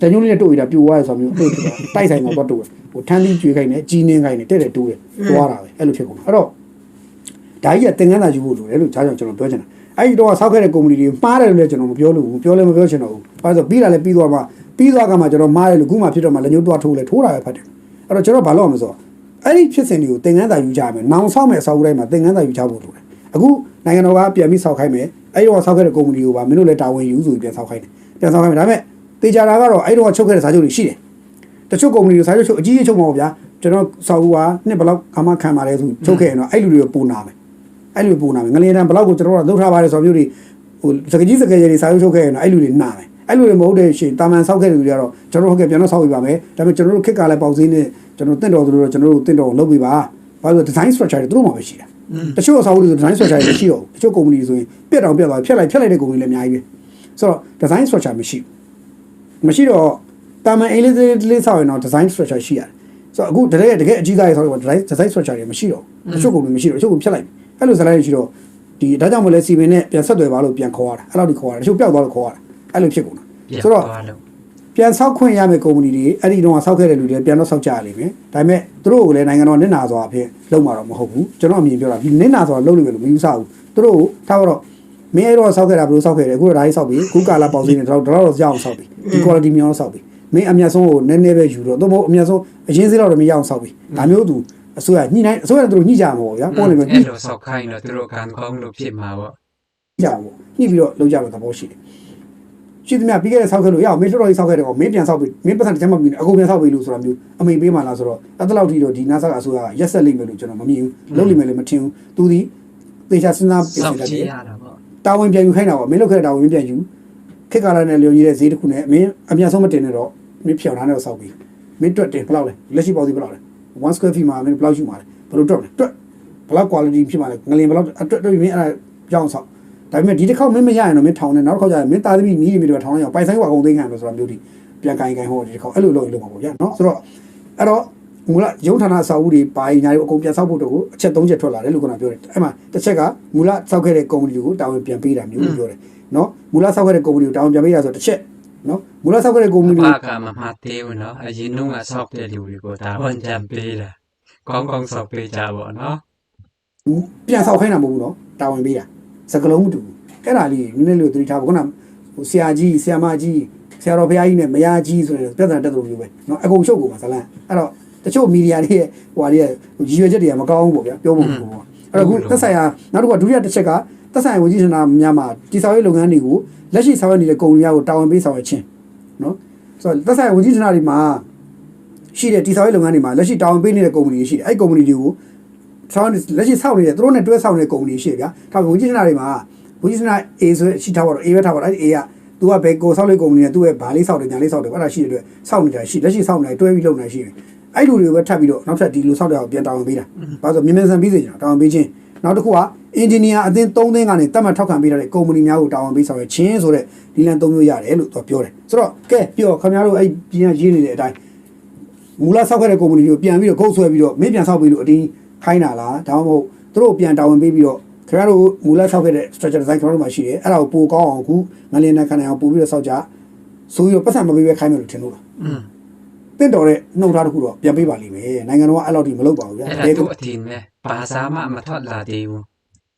တညိုးလေးနဲ့တို့ရတာပြိုသွားရဆိုမျိုးတို့တိုက်ဆိုင်မှာတော့တို့ဟိုထန်းသီးကျွေးခိုင်းနေကြီးနှင်းခိုင်းနေတဲ့တဲ့တိုးတယ်သွားတာပဲအဲ့လိုဖြစ်ကုန်တာအဲ့တော့ဒါကြီးကသင်္ကန်းသာယူဖို့လိုတယ်လို့ကြားကြောင်ကျွန်တော်ပြောချင်တာအဲ့ဒီတော့ဆောက်ခဲ့တဲ့ကုမ္ပဏီတွေမှားတယ်လို့လည်းကျွန်တော်မပြောလို့ဘူးပြောလည်းမပြောချင်တော့ဘူးဘာလို့ဆိုပြီးတာလည်းပြီးသွားမှပြီးသွားကမှကျွန်တော်မှားတယ်လို့ခုမှဖြစ်တော့မှလက်ညှိုးတွားထိုးလဲထိုးတာပဲဖတ်တယ်အဲ့တော့ကျွန်တော်ဘာလို့အောင်မဆိုအဲ့ဒီဖြစ်စဉ်တွေကိုသင်္ကန်းသာယူကြမယ်နောင်ဆောက်မဲ့အဆောက်အဦတိုင်းမှာသင်္ကန်းသာယူကြဖို့လိုတယ်အခုနိုင်ငံတော်ကပြန်ပြီးဆောက်ခိုင်းမယ်အဲ့ဒီတော့ဆောက်ခဲ့တဲ့ကုမ္ပဏီကိုပါမင်းတို့လည်းတာဝန်ယူဆိုပြီးပြန်ဆောက်ခိုင်းတယ်ပြန်ဆောက်ခိုင်းမယ်ဒါပေမဲ့ တေချာတာကတော့အဲ့ဒီတော့ချုပ်ခဲ့တဲ့စာချုပ်တွေရှိတယ်တချို့ကုမ္ပဏီတွေစာချုပ်ချုပ်အကြီးကြီးချုပ်မှာပေါ့ဗျာကျွန်တော်စာအုပ်ကနှစ်ဘလောက်အမှခံပါတယ်ဆိုချုပ်ခဲ့ရင်တော့အဲ့လူတွေကိုပုံနာမယ်အဲ့လူတွေပုံနာမယ်ငလျင်တန်ဘလောက်ကိုကျွန်တော်တို့လှုပ်ထားပါတယ်ဆိုတော့မျိုးတွေဟိုစကကြီးစကကြီးတွေစာချုပ်ချုပ်ခဲ့ရင်တော့အဲ့လူတွေနာမယ်အဲ့လူတွေမဟုတ်တဲ့ရှင်တာမန်ဆောက်ခဲ့တဲ့လူတွေကတော့ကျွန်တော်ဟုတ်ကဲ့ပြန်တော့ဆောက်ပြပါမယ်ဒါပေမဲ့ကျွန်တော်တို့ခက်ကလည်းပေါက်စင်းနဲ့ကျွန်တော်တင့်တော်သူတို့ကျွန်တော်တို့တင့်တော်လုပ်ပြပါဘာလို့ design structure တွေသူတို့မှပဲရှိတာတချို့အဆောက်အဦတွေဆို design structure တွေရှိတော့တချို့ကုမ္ပဏီဆိုရင်ပြက်တောင်ပြက်သွားဖြတ်လိုက်ဖြတ်လိုက်တဲ့ကုမ္ပဏီလည်းအများကြီးပဲဆိုတော့ design structure မရှိဘူး မရှိတော့တာမန်အင်္ဂလိပ်လေးဆောက်ရင်တော့ design structure ရှိရတယ်ဆိုတော့အခုတကယ်တကယ်အကြီးသားရေးဆောက်ရင် design design structure တွေမရှိတော့ဘူးတချို့ကုန်တွေမရှိတော့တချို့ကုန်ဖြတ်လိုက်ပြီအဲ့လိုဇာတ်လမ်းတွေရှိတော့ဒီဒါကြောင့်မလဲစီမင်နဲ့ပြန်ဆက်သွယ်ပါလို့ပြန်ခေါ်ရတာအဲ့လိုဒီခေါ်ရတာတချို့ပျောက်သွားလို့ခေါ်ရတာအဲ့လိုဖြစ်ကုန်တာပြန်ဆိုတော့သွားလို့ပြန်ဆောက်ခွင့်ရမယ့်ကုမ္ပဏီတွေအဲ့ဒီတော့ဆောက်ခဲ့တဲ့လူတွေပြန်တော့ဆောက်ကြရလိမ့်မယ်ဒါပေမဲ့သူတို့ကလည်းနိုင်ငံတော်နစ်နာစွာအဖြစ်လုံးမှာတော့မဟုတ်ဘူးကျွန်တော်အမြင်ပြောတာဒီနစ်နာစွာလုံးလိမ့်မယ်လို့မယူဆဘူးသူတို့ကိုထားတော့ မင်းအဲ့တော့ဆောက်ခဲ့တာဘယ်လိုဆောက်ခဲ့လဲအခုတော့ဒါကြီးဆောက်ပြီခုကာလာပေါက်စင်းနေတော့တော့တော့ကြောက်အောင်ဆောက်ပြီဒီ quality မြောင်းဆောက်ပြီမင်းအမြတ်ဆုံးကိုနည်းနည်းပဲယူတော့တော့မဟုတ်အမြတ်ဆုံးအရင်စေးတော့မရအောင်ဆောက်ပြီဒါမျိုးသူအစိုးရညှိနှိုင်းအစိုးရကသူတို့ညှိကြမှာပေါ့ဗျာပေါ်နေမယ်ညှိအဲ့လိုဆောက်ခိုင်းတော့သူတို့ကန်ကောင်းလို့ဖြစ်မှာပေါ့ကြမှာပေါ့ညှိပြီးတော့လုပ်ကြမှာသဘောရှိတယ်ရှိသမျှပြီးခဲ့တဲ့ဆောက်ခဲ့လို့ရအောင်မင်းတော်တော်ကြီးဆောက်ခဲ့တယ်ကောမင်းပြန်ဆောက်ပြီမင်းပတ်စံတစ်ချက်မှမပြီးအကုန်ပြန်ဆောက်ပြီလို့ဆိုတာမျိုးအမိန်ပေးမှလားဆိုတော့အဲ့တလောက်ထိတော့ဒီနာဆာကအစိုးရကရက်ဆက်လိမ့်မယ်လို့ကျွန်တော်မမြင်ဘူးလုပ်လိမ့်မယ်လည်းမထင်ဘူးသူဒီသေချာစဉ်းစားပြင်ဆောဆက်င်တတ်ကြတယ်ည့်ရ တာပေါ့တာဝန်ပြန်ယူခိုင်းတာပေါ့မင်းလုပ်ခဲ့တဲ့တာဝန်ပြန်ယူခက်ကာလာနဲ့လျော်ကြီးတဲ့ဈေးတစ်ခုနဲ့မင်းအများဆုံးမတင်နဲ့တော့မင်းဖြောင်းထားနဲ့ဆောက်ပြီမင်းတွက်တယ်ဘယ်လောက်လဲလက်ရှိပေါက်စီဘယ်လောက်လဲ1 square feet မှာမင်းဘယ်လောက်ယူမှာလဲဘယ်လိုတွက်လဲတွက်ဘယ်လောက် quality ဖြစ်မှာလဲငလင်ဘယ်လောက်အတွက်တွက်ပြီးမင်းအဲ့ဒါကြောင်းဆောက်ဒါပေမဲ့ဒီတစ်ခေါက်မင်းမရရင်တော့မင်းထောင်နေနောက်တစ်ခေါက်ကျရင်မင်းသားသမီးမိမိတွေထောင်နေအောင်ပိုင်ဆိုင်ကအကုန်သိမ်းခံမယ်ဆိုတာမျိုးဒီပြန်ကင်ကင်ဟောဒီတစ်ခေါက်အဲ့လိုလုပ်ရင်လုပ်မှာပေါ့ဗျာနော်ဆိုတော့အဲ့တော့ မူလရုံဌာနအစာအုပ်တွေပါရင်ညာတွေအကုန်ပြန်ဆောက်ဖို့တော့ကိုအချက်၃ချက်ထွက်လာတယ်လို့ခုနပြောတယ်အဲ့မှာတစ်ချက်ကမူလဆောက်ခဲ့တဲ့ကုမ္ပဏီကိုတာဝန်ပြန်ပေးတာမျိုးလို့ပြောတယ်နော်မူလဆောက်ခဲ့တဲ့ကုမ္ပဏီကိုတာဝန်ပြန်ပေးတာဆိုတစ်ချက်နော်မူလဆောက်ခဲ့တဲ့ကုမ္ပဏီကိုဘာကမမှတ်သေးဘူးနော်အရင်တော့ကဆောက်တဲ့လူတွေကိုဒါဝန်ကြံပေးတာကောင်းကောင်းဆောက်ပေးကြပါနော်ပြန်ဆောက်ခိုင်းတာမဟုတ်ဘူးနော်တာဝန်ပေးတာစကလုံးမတူဘူးအဲ့ဒါလေးနည်းနည်းလေးသတိထားပါခုနဟိုဆရာကြီးဆရာမကြီးဆရာတော်ဘုရားကြီးနဲ့မယားကြီးဆိုတဲ့ပြဿနာတက်တယ်လို့မျိုးပဲနော်အကုန်ချုပ်ကုန်ပါဇလန်အဲ့တော့ တချို့မီဒီယာတွေရဲ့ဟိုဟာတွေရဲ့ရည်ရွယ်ချက်တွေကမကောင်းဘူးပေါ့ဗျာပြောဖို့ပေါ့အဲ့တော့ခုသက်ဆိုင်ရာနောက်တစ်ခုကဒုတိယတစ်ချက်ကသက်ဆိုင်ရာဝန်ကြီးဌာနများမှာတိစောက်ရေးလုပ်ငန်းတွေကိုလက်ရှိဆောင်ရွက်နေတဲ့ကုမ္ပဏီများကိုတာဝန်ပေးဆောင်ရွက်ခြင်းနော်ဆိုတော့သက်ဆိုင်ရာဝန်ကြီးဌာနတွေမှာရှိတဲ့တိစောက်ရေးလုပ်ငန်းတွေမှာလက်ရှိတာဝန်ပေးနေတဲ့ကုမ္ပဏီတွေရှိတယ်အဲ့ဒီကုမ္ပဏီတွေကိုဆောင်းလက်ရှိဆောက်နေတဲ့သူတို့နဲ့တွဲဆောက်နေတဲ့ကုမ္ပဏီရှိဗျာ။ဒါပေမဲ့ဝီဂျင်နာတွေမှာဝီဂျင်နာ A ဆိုရှိထားပါတော့ A ပဲထားပါတော့အဲ့ဒီ A က तू ကဘယ်ကိုဆောက်လေးကုမ္ပဏီနဲ့သူ့ရဲ့ဘာလေးဆောက်တယ်ညာလေးဆောက်တယ်အဲ့ဒါရှိတဲ့အတွက်ဆောက်နေတာရှိလက်ရှိဆောက်နေတွဲပြီးလုပ်နေရှိတယ်။ အဲ့လူတွေကိုပဲထပ်ပြီးတော့နောက်ထပ်ဒီလိုဆောက်တဲ့အောင်ပြန်တောင်းပေးတာ။ဘာလို့ဆိုမြင်မြန်ဆန်ပြီးစေချင်တာတောင်းပေးခြင်းနောက်တစ်ခုကအင်ဂျင်နီယာအသင်း၃သင်းကနေတတ်မှတ်ထောက်ခံပေးထားတဲ့ကုမ္ပဏီများကိုတောင်းပေးဆောင်ရခြင်းဆိုတဲ့ဒီလန်၃မျိုးရတယ်လို့သူပြောတယ်။ဆိုတော့ကဲပြောခင်ဗျားတို့အဲ့ပြင်ရေးနေတဲ့အတိုင်းမူလဆောက်ခဲ့တဲ့ကုမ္ပဏီကိုပြန်ပြီးတော့ခုတ်ဆွဲပြီးတော့မင်းပြန်ဆောက်ပြီးလို့အတင်းခိုင်းတာလားဒါမှမဟုတ်သူတို့ပြန်တာဝန်ပေးပြီးတော့ခင်ဗျားတို့မူလဆောက်ခဲ့တဲ့ structure design ကျွန်တော်တို့မှာရှိတယ်အဲ့ဒါကိုပိုကောင်းအောင်အခုငလျင်နဲ့ခံနိုင်အောင်ပို့ပြီးတော့ဆောက်ကြဆိုပြီးတော့ပတ်စံမပေးပဲခိုင်းမယ်လို့ထင်လို့လားอืม တင့်တော်တဲ့နှုတ်ထားတစ်ခုတော့ပြန်ပေးပါလိမ့်မယ်နိုင်ငံတော်ကအဲ့လောက်ထိမလုပ်ပါဘူးဗျာအဲ့ဒါဒါသူကအထင်ပဲဘာသာမှမထွက်လာသေးဘူး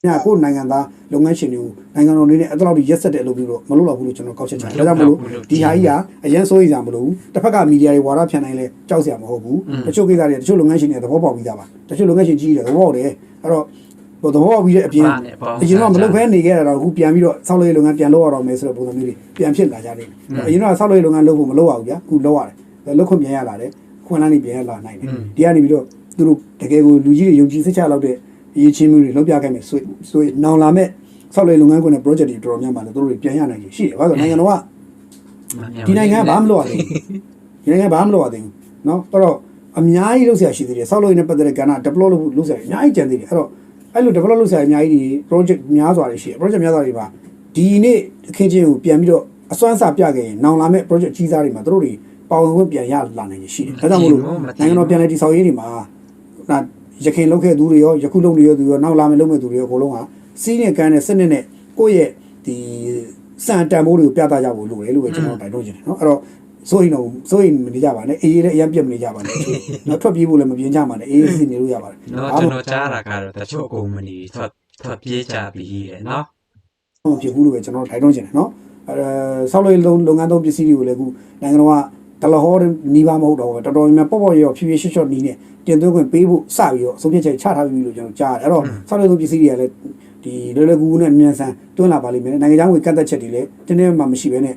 ညကိုနိုင်ငံသားလုပ်ငန်းရှင်တွေကိုနိုင်ငံတော်အနေနဲ့အဲ့လောက်ထိရက်ဆက်တဲ့အလုပ်ပြုတော့မလုပ်တော့ဘူးလို့ကျွန်တော်ကောက်ချက်ချင်တယ်ဒါကြောင့်မလို့ဒီဟာကြီးကအရင်စိုးရိမ်ကြမလို့တစ်ဖက်ကမီဒီယာတွေဝါဒဖြန့်နိုင်လဲကြောက်စရာမဟုတ်ဘူးတချို့ကိစ္စတွေတချို့လုပ်ငန်းရှင်တွေသဘောပေါက်ပြီးသားပါတချို့လုပ်ငန်းရှင်ကြီးတွေသဘောပေါက်တယ်အဲ့တော့ဟိုသဘောပေါက်ပြီးတဲ့အပြင်ဘာနဲ့ပေါ့အရင်တော့မလုပ်ဖဲနေခဲ့တာတော့အခုပြန်ပြီးတော့ဆောက်လုပ်ရေးလုပ်ငန်းပြန်လုပ်ရတော့မယ်ဆိုတဲ့ပုံစံမျိုးတွေပြန်ဖြစ်လာကြတယ်အရင်တော့ဆောက်လုပ်ရေးလုပ်ငန်းလုပ်ဖို့မလုပ်ရဘူးဗျာအခုလုပ်ရတယ် လုပ်ခွင့်ပြန်ရလာတယ်ခွင့်လန်းနေပြန်ရလာနိုင်တယ်ဒီကနေပြီးတော့သူတို့တကယ်ကိုလူကြီးတွေယုံကြည်စိတ်ချလောက်တဲ့အရေးချင်းမျိုးတွေလုပ်ပြခဲ့မယ်ဆိုဆိုရင်နောင်လာမဲ့ဆောက်လုပ်ရေးလုပ်ငန်းခွင်နဲ့ project တွေတော်တော်များများလည်းသူတို့တွေပြန်ရနိုင်ရှိတယ်ဘာလို့နိုင်ငံတော်က ဒီနိုင်ငံကဘာမှမလုပ်ရသေးဘူးဒီနိုင်ငံကဘာမှမလုပ်ရသေးဘူးเนาะအဲ့တော့အများကြီးလုပ်ဆရာရှိသေးတယ်ဆောက်လုပ်ရေးနဲ့ပတ်သက်တဲ့ကဏ္ဍ develop လုပ်ဖို့လုပ်ဆရာအများကြီးကြံသေးတယ်အဲ့တော့အဲ့လို develop လုပ်ဆရာအများကြီးတွေ project များစွာတွေရှိတယ် project များစွာတွေပါဒီနေ့အခင်းချင်းကိုပြန်ပြီးတော့အစွမ်းစာပြခဲ့ရင်နောင်လာမဲ့ project ကြီးစားတွေမှာတို့တွေ ပေါဝင်ခွင့်ပြန်ရလာနိုင်ရှိတယ်ဒါကြောင့်မို့လို့နိုင်ငံတော်ပြန်လည်တည်ဆောက်ရေးတွေမှာဒါရခင်လုပ်ခဲ့သူတွေရောယခုလုပ်နေရသူရောနောက်လာမယ်လုပ်မယ်သူတွေရောအကုန်လုံးဟာစီးနဲ့ကန်းနဲ့စနစ်နဲ့ကိုယ့်ရဲ့ဒီစံတန်ဖိုးတွေကိုပြသကြဖို့လိုတယ်လို့ပဲကျွန်တော်တိုင်တော့ချင်တယ်နော်အဲ့တော့ဆိုရင်တော့ဆိုရင်မနေကြပါနဲ့အေးလည်းအရင်ပြတ်မနေကြပါနဲ့နောက်ထွက်ပြေးဖို့လည်းမပြင်းကြပါနဲ့အေးစီနေလို့ရပါတယ်နော်ကျွန်တော်ကြားတာကတော့တချို့ကုမ္ပဏီထွက်ထွက်ပြေးကြပြီးတယ်နော်ဟုတ်ဖြစ်ဘူးလို့ပဲကျွန်တော်တိုင်တော့ချင်တယ်နော်အဲဆောက်လုပ်လုပ်ငန်းသုံးပစ္စည်းတွေကိုလည်းအခုနိုင်ငံတော်က တလဟောနီးပါးမဟုတ်တော့ဘူးတော်တော်များများပေါ့ပေါ့ရောဖြည်းဖြည်းရှေ့ရှော့နီးနဲ့တင်သွင်းခွင့်ပေးဖို့စပြီးတော့အဆုံးဖြတ်ချက်ချထားပြီးလို့ကျွန်တော်ကြားတယ်အဲ့တော့ဆောက်လုပ်ရေးသုံးပစ္စည်းတွေကလည်းဒီလွယ်လွယ်ကူကူနဲ့မြန်ဆန်တွန်းလာပါလိမ့်မယ်နိုင်ငံခြားငွေကန့်သက်ချက်တွေလည်းတင်းတင်းမှမရှိဘဲနဲ့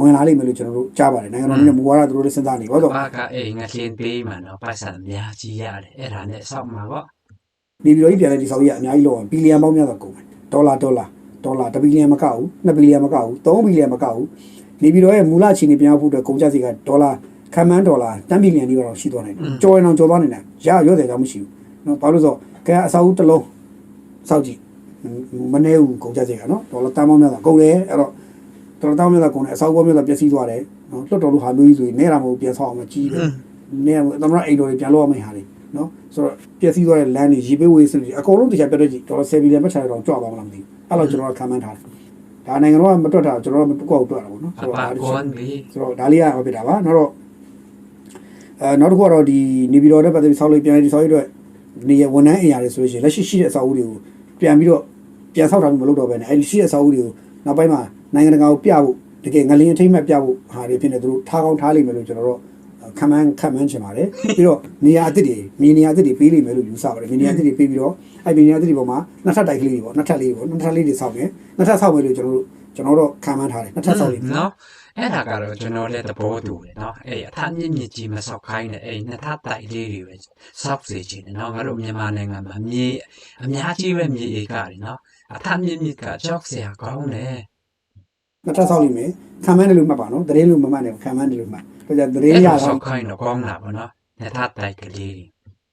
ဝင်လာလိမ့်မယ်လို့ကျွန်တော်တို့ကြားပါတယ်နိုင်ငံတော်အနေနဲ့မူဝါဒသူတို့လည်းစဉ်းစားနေပါတော့ဘာကအိမ်ငလင်းပေးမှတော့ပတ်စံအများကြီးရတယ်အဲ့ဒါနဲ့ဆောက်မှာပေါ့နေပြည်တော်ကြီးပြန်လဲဒီဆောက်ကြီးကအများကြီးလောက်အောင်ဘီလီယံပေါင်းများစွာကုန်တယ်ဒေါ်လာဒေါ်လာဒေါ်လာ1ဘီလီယံမကဘူး2ဘီလီယံမကဘူး3ဘီလီယံမကဘူး နေပြည်တော်ရဲ့မူလချီနေပြန်ဖို့အတွက်ကုန်ကျစရိတ်ကဒေါ်လာခံမှန်းဒေါ်လာ10ဘီလီယံဒီတော့ရှိသွားနိုင်တယ်ကျော်ရင်အောင်ကျော်သွားနိုင်တယ်ရရွတ်တယ်ကြောင့်မရှိဘူးနော်ဘာလို့ဆိုကဲအဆောက်အဦတစ်လုံးစောက်ကြည့်မနေဘူးကုန်ကျစရိတ်ကနော်ဒေါ်လာတန်ပေါင်းများစွာကုန်တယ်အဲ့တော့ဒေါ်လာတန်ပေါင်းများစွာကုန်တယ်အဆောက်အဦများစွာပျက်စီးသွားတယ်နော်လွတ်တော်လို့ဟာမျိုးကြီးဆိုရင်နေရမှာမဟုတ်ပြန်ဆောက်အောင်မကြီးတယ်နေရာသမရအိမ်တော်တွေပြန်လို့ရမယ့်ဟာတွေနော်ဆိုတော့ပျက်စီးသွားတဲ့လမ်းတွေရေပေးဝေးစနစ်တွေအကုန်လုံးတရားပြတ်တဲ့ကြီးဒေါ်လာ10ဘီလီယံမှတ်ချရတော့ကြွသွားမလားမသိဘူးအဲ့လိုကျွန်တော်ကခံမှန်းထားတယ် ဒါနိုင်ငံတော်ကမတွက်တာကျွန်တော်ကမကောက်တွက်တာပေါ့နော်အဆိုတော့ပါဒါကွန်ဘီဆိုတော့ဒါလေးကဟောပြတာပါနောက်တော့အဲနောက်တစ်ခုကတော့ဒီနေပြည်တော်နဲ့ပတ်သက်ပြီးဆောက်လို့ပြန်ဒီဆောက်ရတဲ့နေရဝန်ထမ်းအင်အားတွေဆိုလို့ရှိရင်လက်ရှိရှိတဲ့အဆောက်အဦတွေကိုပြန်ပြီးတော့ပြန်ဆောက်တာမျိုးမလုပ်တော့ဘဲနဲ့အဲဒီရှိတဲ့အဆောက်အဦတွေကိုနောက်ပိုင်းမှာနိုင်ငံတကာကိုပြဖို့တကယ်ငလျင်အထိမ့်မှတ်ပြဖို့ဟာတွေဖြစ်နေသူတို့ထားကောင်းထားလိမ့်မယ်လို့ကျွန်တော်တို့ခံမှန်းခံမှန်းချင်ပါတယ်ပြီးတော့နေရာအသစ်တွေမြေနေရာအသစ်တွေပေးလိမ့်မယ်လို့ယူဆပါတယ်မြေနေရာအသစ်တွေပေးပြီးတော့ အဲ့မြေနေရာအသစ်တွေပေါ်မှာနှစ်ထပ်တိုက်ကလေးတွေပေါ့နှစ်ထပ်လေးတွေပေါ့နှစ်ထပ်လေးတွေဆောက်မယ်နှစ်ထပ်ဆောက်မယ်လို့ကျွန်တော်တို့ကျွန်တော်တို့ခံမှန်းထားတယ်နှစ်ထပ်ဆောက်လိမ့်မယ်နော်အဲ့ဒါကတော့ကျွန်တော်လည်းသဘောတူတယ်နော်အဲ့အထမြင့်မြင့်ကြီးမဆောက်ခိုင်းနဲ့အဲ့နှစ်ထပ်တိုက်လေးတွေပဲဆောက်စေချင်တယ်နော်ငါတို့မြန်မာနိုင်ငံမှာမြေအများကြီးပဲမြေဧကတွေနော်အထမြင့်မြင့်ကကြောက်စရာကောင်းတယ်နှစ်ထပ်ဆောက်လိမ့်မယ်ခံမှန်းတယ်လို့မှတ်ပါနော်တရင်လို့မမှတ်နဲ့ခံမှန်းတယ်လို့မှတ်ဒါကြောင့်တရင်အဲ့ရဒါတာဆောက်ခိုင်းတော့ကောင်းတာပေါ့နော်နှစ်ထပ်တိုက်ကလေးတွေ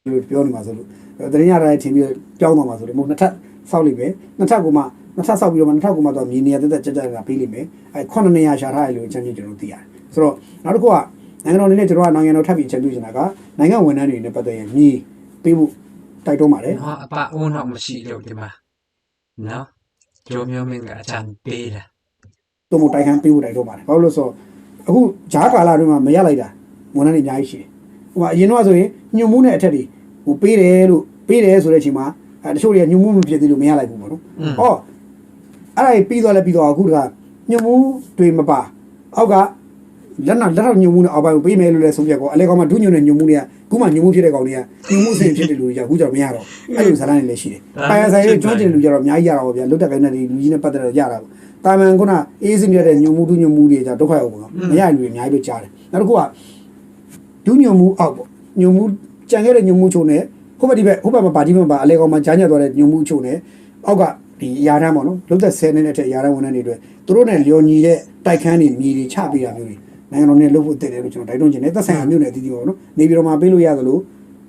လို့ပြောနေမှာဆိုလို့တရင်ရတာထင်ပြီးပြောင်းသွားမှာဆိုလို့မဟုတ်နှစ်ထပ်ဆောက်လိမ့်မယ်နှစ်ထပ်ကမှနှစ်ထပ်ဆောက်ပြီးတော့မှနှစ်ထပ်ကိုမှတော့မြေနေရာတက်တက်ကြက်ကြက်ကပေးလိမ့်မယ်အဲ9နေရာရှာထားတယ်လို့အချမ်းချင်းကျွန်တော်သိရတယ်ဆိုတော့နောက်တစ်ခုကနိုင်ငံတော်အနေနဲ့ကျွန်တော်ကနိုင်ငံတော်ထပ်ပြီးအချက်ပြုချင်တာကနိုင်ငံဝန်ထမ်းတွေနဲ့ပတ်သက်ရင်မြေပေးဖို့တိုက်တွန်းပါတယ်နော်အပအိုးတော့မရှိလို့ဒီမှာနော်ဂျိုမျိုးမင်းကအချမ်းပေးတာတို့မို့တိုက်ခန်းပေးဖို့တိုက်တွန်းပါတယ်ဘာလို့လဲဆိုတော့အခုဂျားကာလာတွေမှာမရလိုက်တာဝန်ထမ်းတွေအများကြီးရှိတယ် ဟိုကအရင်တော့ဆိုရင်ညွန်မှုနဲ့အထက်တွေဟိုပေးတယ်လို့ပေးတယ်ဆိုတဲ့အချိန်မှာအဲတချို့တွေကညွန်မှုမဖြစ်သေးလို့မရလိုက်ဘူးပေါ့နော်อืม။အော်အဲ့ဒါပြီးသွားလဲပြီးသွားအခုတကညွန်မှုတွေမပါအောက်ကလက်နောက်လက်ထောက်ညွန်မှုနဲ့အောက်ပိုင်းကိုပေးမယ်လို့လဲဆုံးဖြတ်ကောအလဲကောင်မှဒုညွန်နဲ့ညွန်မှုတွေကခုမှညွန်မှုဖြစ်တဲ့ကောင်တွေကညွန်မှုအစဉ်ဖြစ်တဲ့လူတွေကအခုကျတော့မရတော့အဲ့လိုဇာတ်လမ်းတွေလည်းရှိတယ်။ပိုင်ရဆိုင်တွေကျွမ်းကျင်တဲ့လူကြတော့အများကြီးရတာပေါ့ဗျာလွတ်တက်ကိုင်းတဲ့လူကြီးနဲ့ပတ်သက်တော့ရတာပေါ့။တာမန်ခုနအေးစင်ရတဲ့ညွန်မှုဒုညွန်မှုတွေကြဒုက္ခရောက်ပေါ့။မရတဲ့လူတွေအများကြီးပဲကြားတယ်။နောက်တစ်ခုက ဒုညွန်မှုအောက်ပေါ့ညွန်မှုကြံခဲ့တဲ့ညွန်မှုချုံနဲ့ဟိုဘက်ဒီဘက်ဟိုဘက်မှာပါတီမှာပါအလဲကောင်မှကြားညက်သွားတဲ့ညွန်မှုချုံနဲ့အောက်ကဒီအရာတန်းပေါ့နော်လုတ်သက်10နှစ်နဲ့တဲ့အရာတန်းဝန်ထမ်းတွေအတွက်သူတို့နဲ့လျော်ညီတဲ့တိုက်ခန်းတွေမြေတွေချပေးတာမျိုးတွေနိုင်ငံတော်နဲ့လုပ်ဖို့တည်တယ်လို့ကျွန်တော်တိုက်တွန်းချင်တယ်သက်ဆိုင်ရာမြို့နယ်အသီးသီးပေါ့နော်နေပြည်တော်မှာပေးလို့ရသလို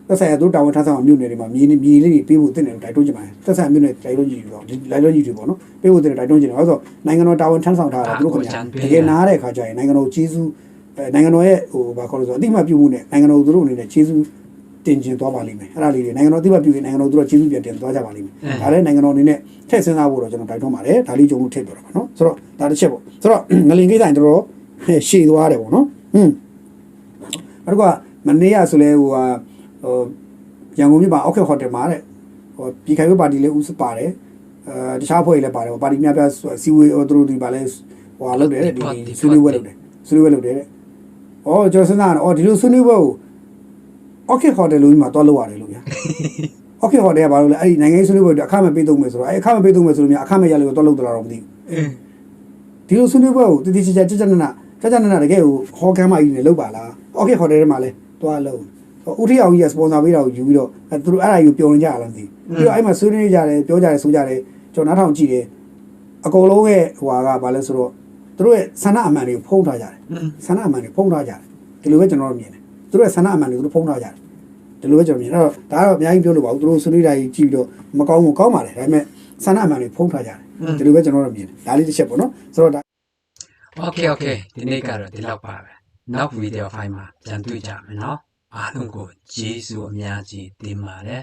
သက်ဆိုင်ရာတို့တာဝန်ထမ်းဆောင်မြို့နယ်တွေမှာမြေမြေလေးတွေပေးဖို့တည်တယ်လို့တိုက်တွန်းချင်ပါတယ်သက်ဆိုင်ရာမြို့နယ်တိုက်တွန်းကြည့်ပြီးတော့ဒီလိုက်လို့ကြည့်တွေပေါ့နော်ပေးဖို့တည်တယ်တိုက်တွန်းချင်တယ်ဟုတ်ဆိုနိုင်ငံတော်တာဝန်ထမ်းဆောင်ထားတာသူတို့ခင်ဗျာတကယ်နားတဲ့အခါကျရင်နိုင်ငံတော်ကျေးဇူး အဲနိုင်ငံတော်ရဲ့ဟိုဘာခေါ်လို့ဆိုအတိမပြုမှုနဲ့နိုင်ငံတော်သူတို့အနေနဲ့ကျေးဇူးတင်ကျင်သွားပါလိမ့်မယ်အဲ့ဒါလေးတွေနိုင်ငံတော်အတိမပြုရင်နိုင်ငံတော်သူတို့ကျေးဇူးပြန်တင်သွားကြပါလိမ့်မယ်ဒါလည်းနိုင်ငံတော်အနေနဲ့ထည့်စဉ်းစားဖို့တော့ကျွန်တော်တိုက်တွန်းပါတယ်ဒါလေးကြုံလို့ထည့်ပြောတာပါနော်ဆိုတော့ဒါတစ်ချက်ပေါ့ဆိုတော့ငလင်ကိစ္စရင်တော်တော်ရှည်သွားတယ်ပေါ့နော်ဟွန်းအဲ့တော့မနေ့ကဆိုလဲဟိုဟာဟိုရန်ကုန်မြို့မှာအောက်ခက်ဟိုတယ်မှာတဲ့ဟိုပြည်ခိုင်ဝပါတီလည်းဦးစပါတယ်အဲတခြားဖွဲ့လည်းပါတယ်ပါတီများပြစီဝေးဟိုသူတို့ဒီပါလဲဟိုဟာလုပ်တယ်တဲ့ဒီဆွေးနွေးပွဲလုပ်တယ်ဆွေးနွေးပွဲလုပ်တယ်တဲ့ ဩကျွန်တော်စဉ်းစားတယ်ဩဒီလိုဆွေးနွေးပွဲကို Okay Hotel လို့မှသွားလုပ်ရတယ်လို့ဗျာ Okay Hotel ကဘာလို့လဲအဲ့ဒီနိုင်ငံရေးဆွေးနွေးပွဲအတွက်အခမဲ့ပေးသုံးမယ်ဆိုတော့အဲ့အခမဲ့ပေးသုံးမယ်ဆိုလို့များအခမဲ့ရလို့သွားလုပ်တော့တော့မသိဘူးဒီလိုဆွေးနွေးပွဲကိုတတိချာချာကြကြနနကြကြနနတကယ်ကိုဟောကမ်းမကြီးနဲ့လုပ်ပါလား Okay Hotel ထဲမှာလဲသွားလုပ်ဦးထီအောင်ကြီးကစပွန်ဆာပေးတာကိုယူပြီးတော့သူတို့အဲ့ဒါကြီးကိုပျော်နေကြရလားမသိဘူးပြီးတော့အဲ့မှာဆွေးနွေးကြတယ်ပြောကြတယ်ဆိုကြတယ်ကျွန်တော်နားထောင်ကြည့်တယ်အကုန်လုံးရဲ့ဟိုဟာကဘာလဲဆိုတော့ သူတို့ရဲ့ဆန္ဒအမှန်တွေကိုဖုံးထားကြတယ်ဆန္ဒအမှန်တွေဖုံးထားကြတယ်ဒီလိုပဲကျွန်တော်တို့မြင်တယ်သူတို့ရဲ့ဆန္ဒအမှန်တွေကိုသူတို့ဖုံးထားကြတယ်ဒီလိုပဲကျွန်တော်မြင်အဲ့တော့ဒါကတော့အများကြီးပြောလို့ပါဘူးသူတို့ဆွေးနွေးတာကြီးကြည့်ပြီးတော့မကောင်းဘူးကောင်းပါတယ်ဒါပေမဲ့ဆန္ဒအမှန်တွေဖုံးထားကြတယ်ဒီလိုပဲကျွန်တော်တို့မြင်တယ်ဒါလေးတစ်ချက်ပေါ့နော်ဆိုတော့ဒါ Okay okay ဒီနေ့ကတော့ဒီလောက်ပါပဲနောက်ဗီဒီယိုဖိုင်မှာပြန်တွေ့ကြမယ်နော်အားလုံးကိုကျေးဇူးအများကြီးတင်ပါတယ်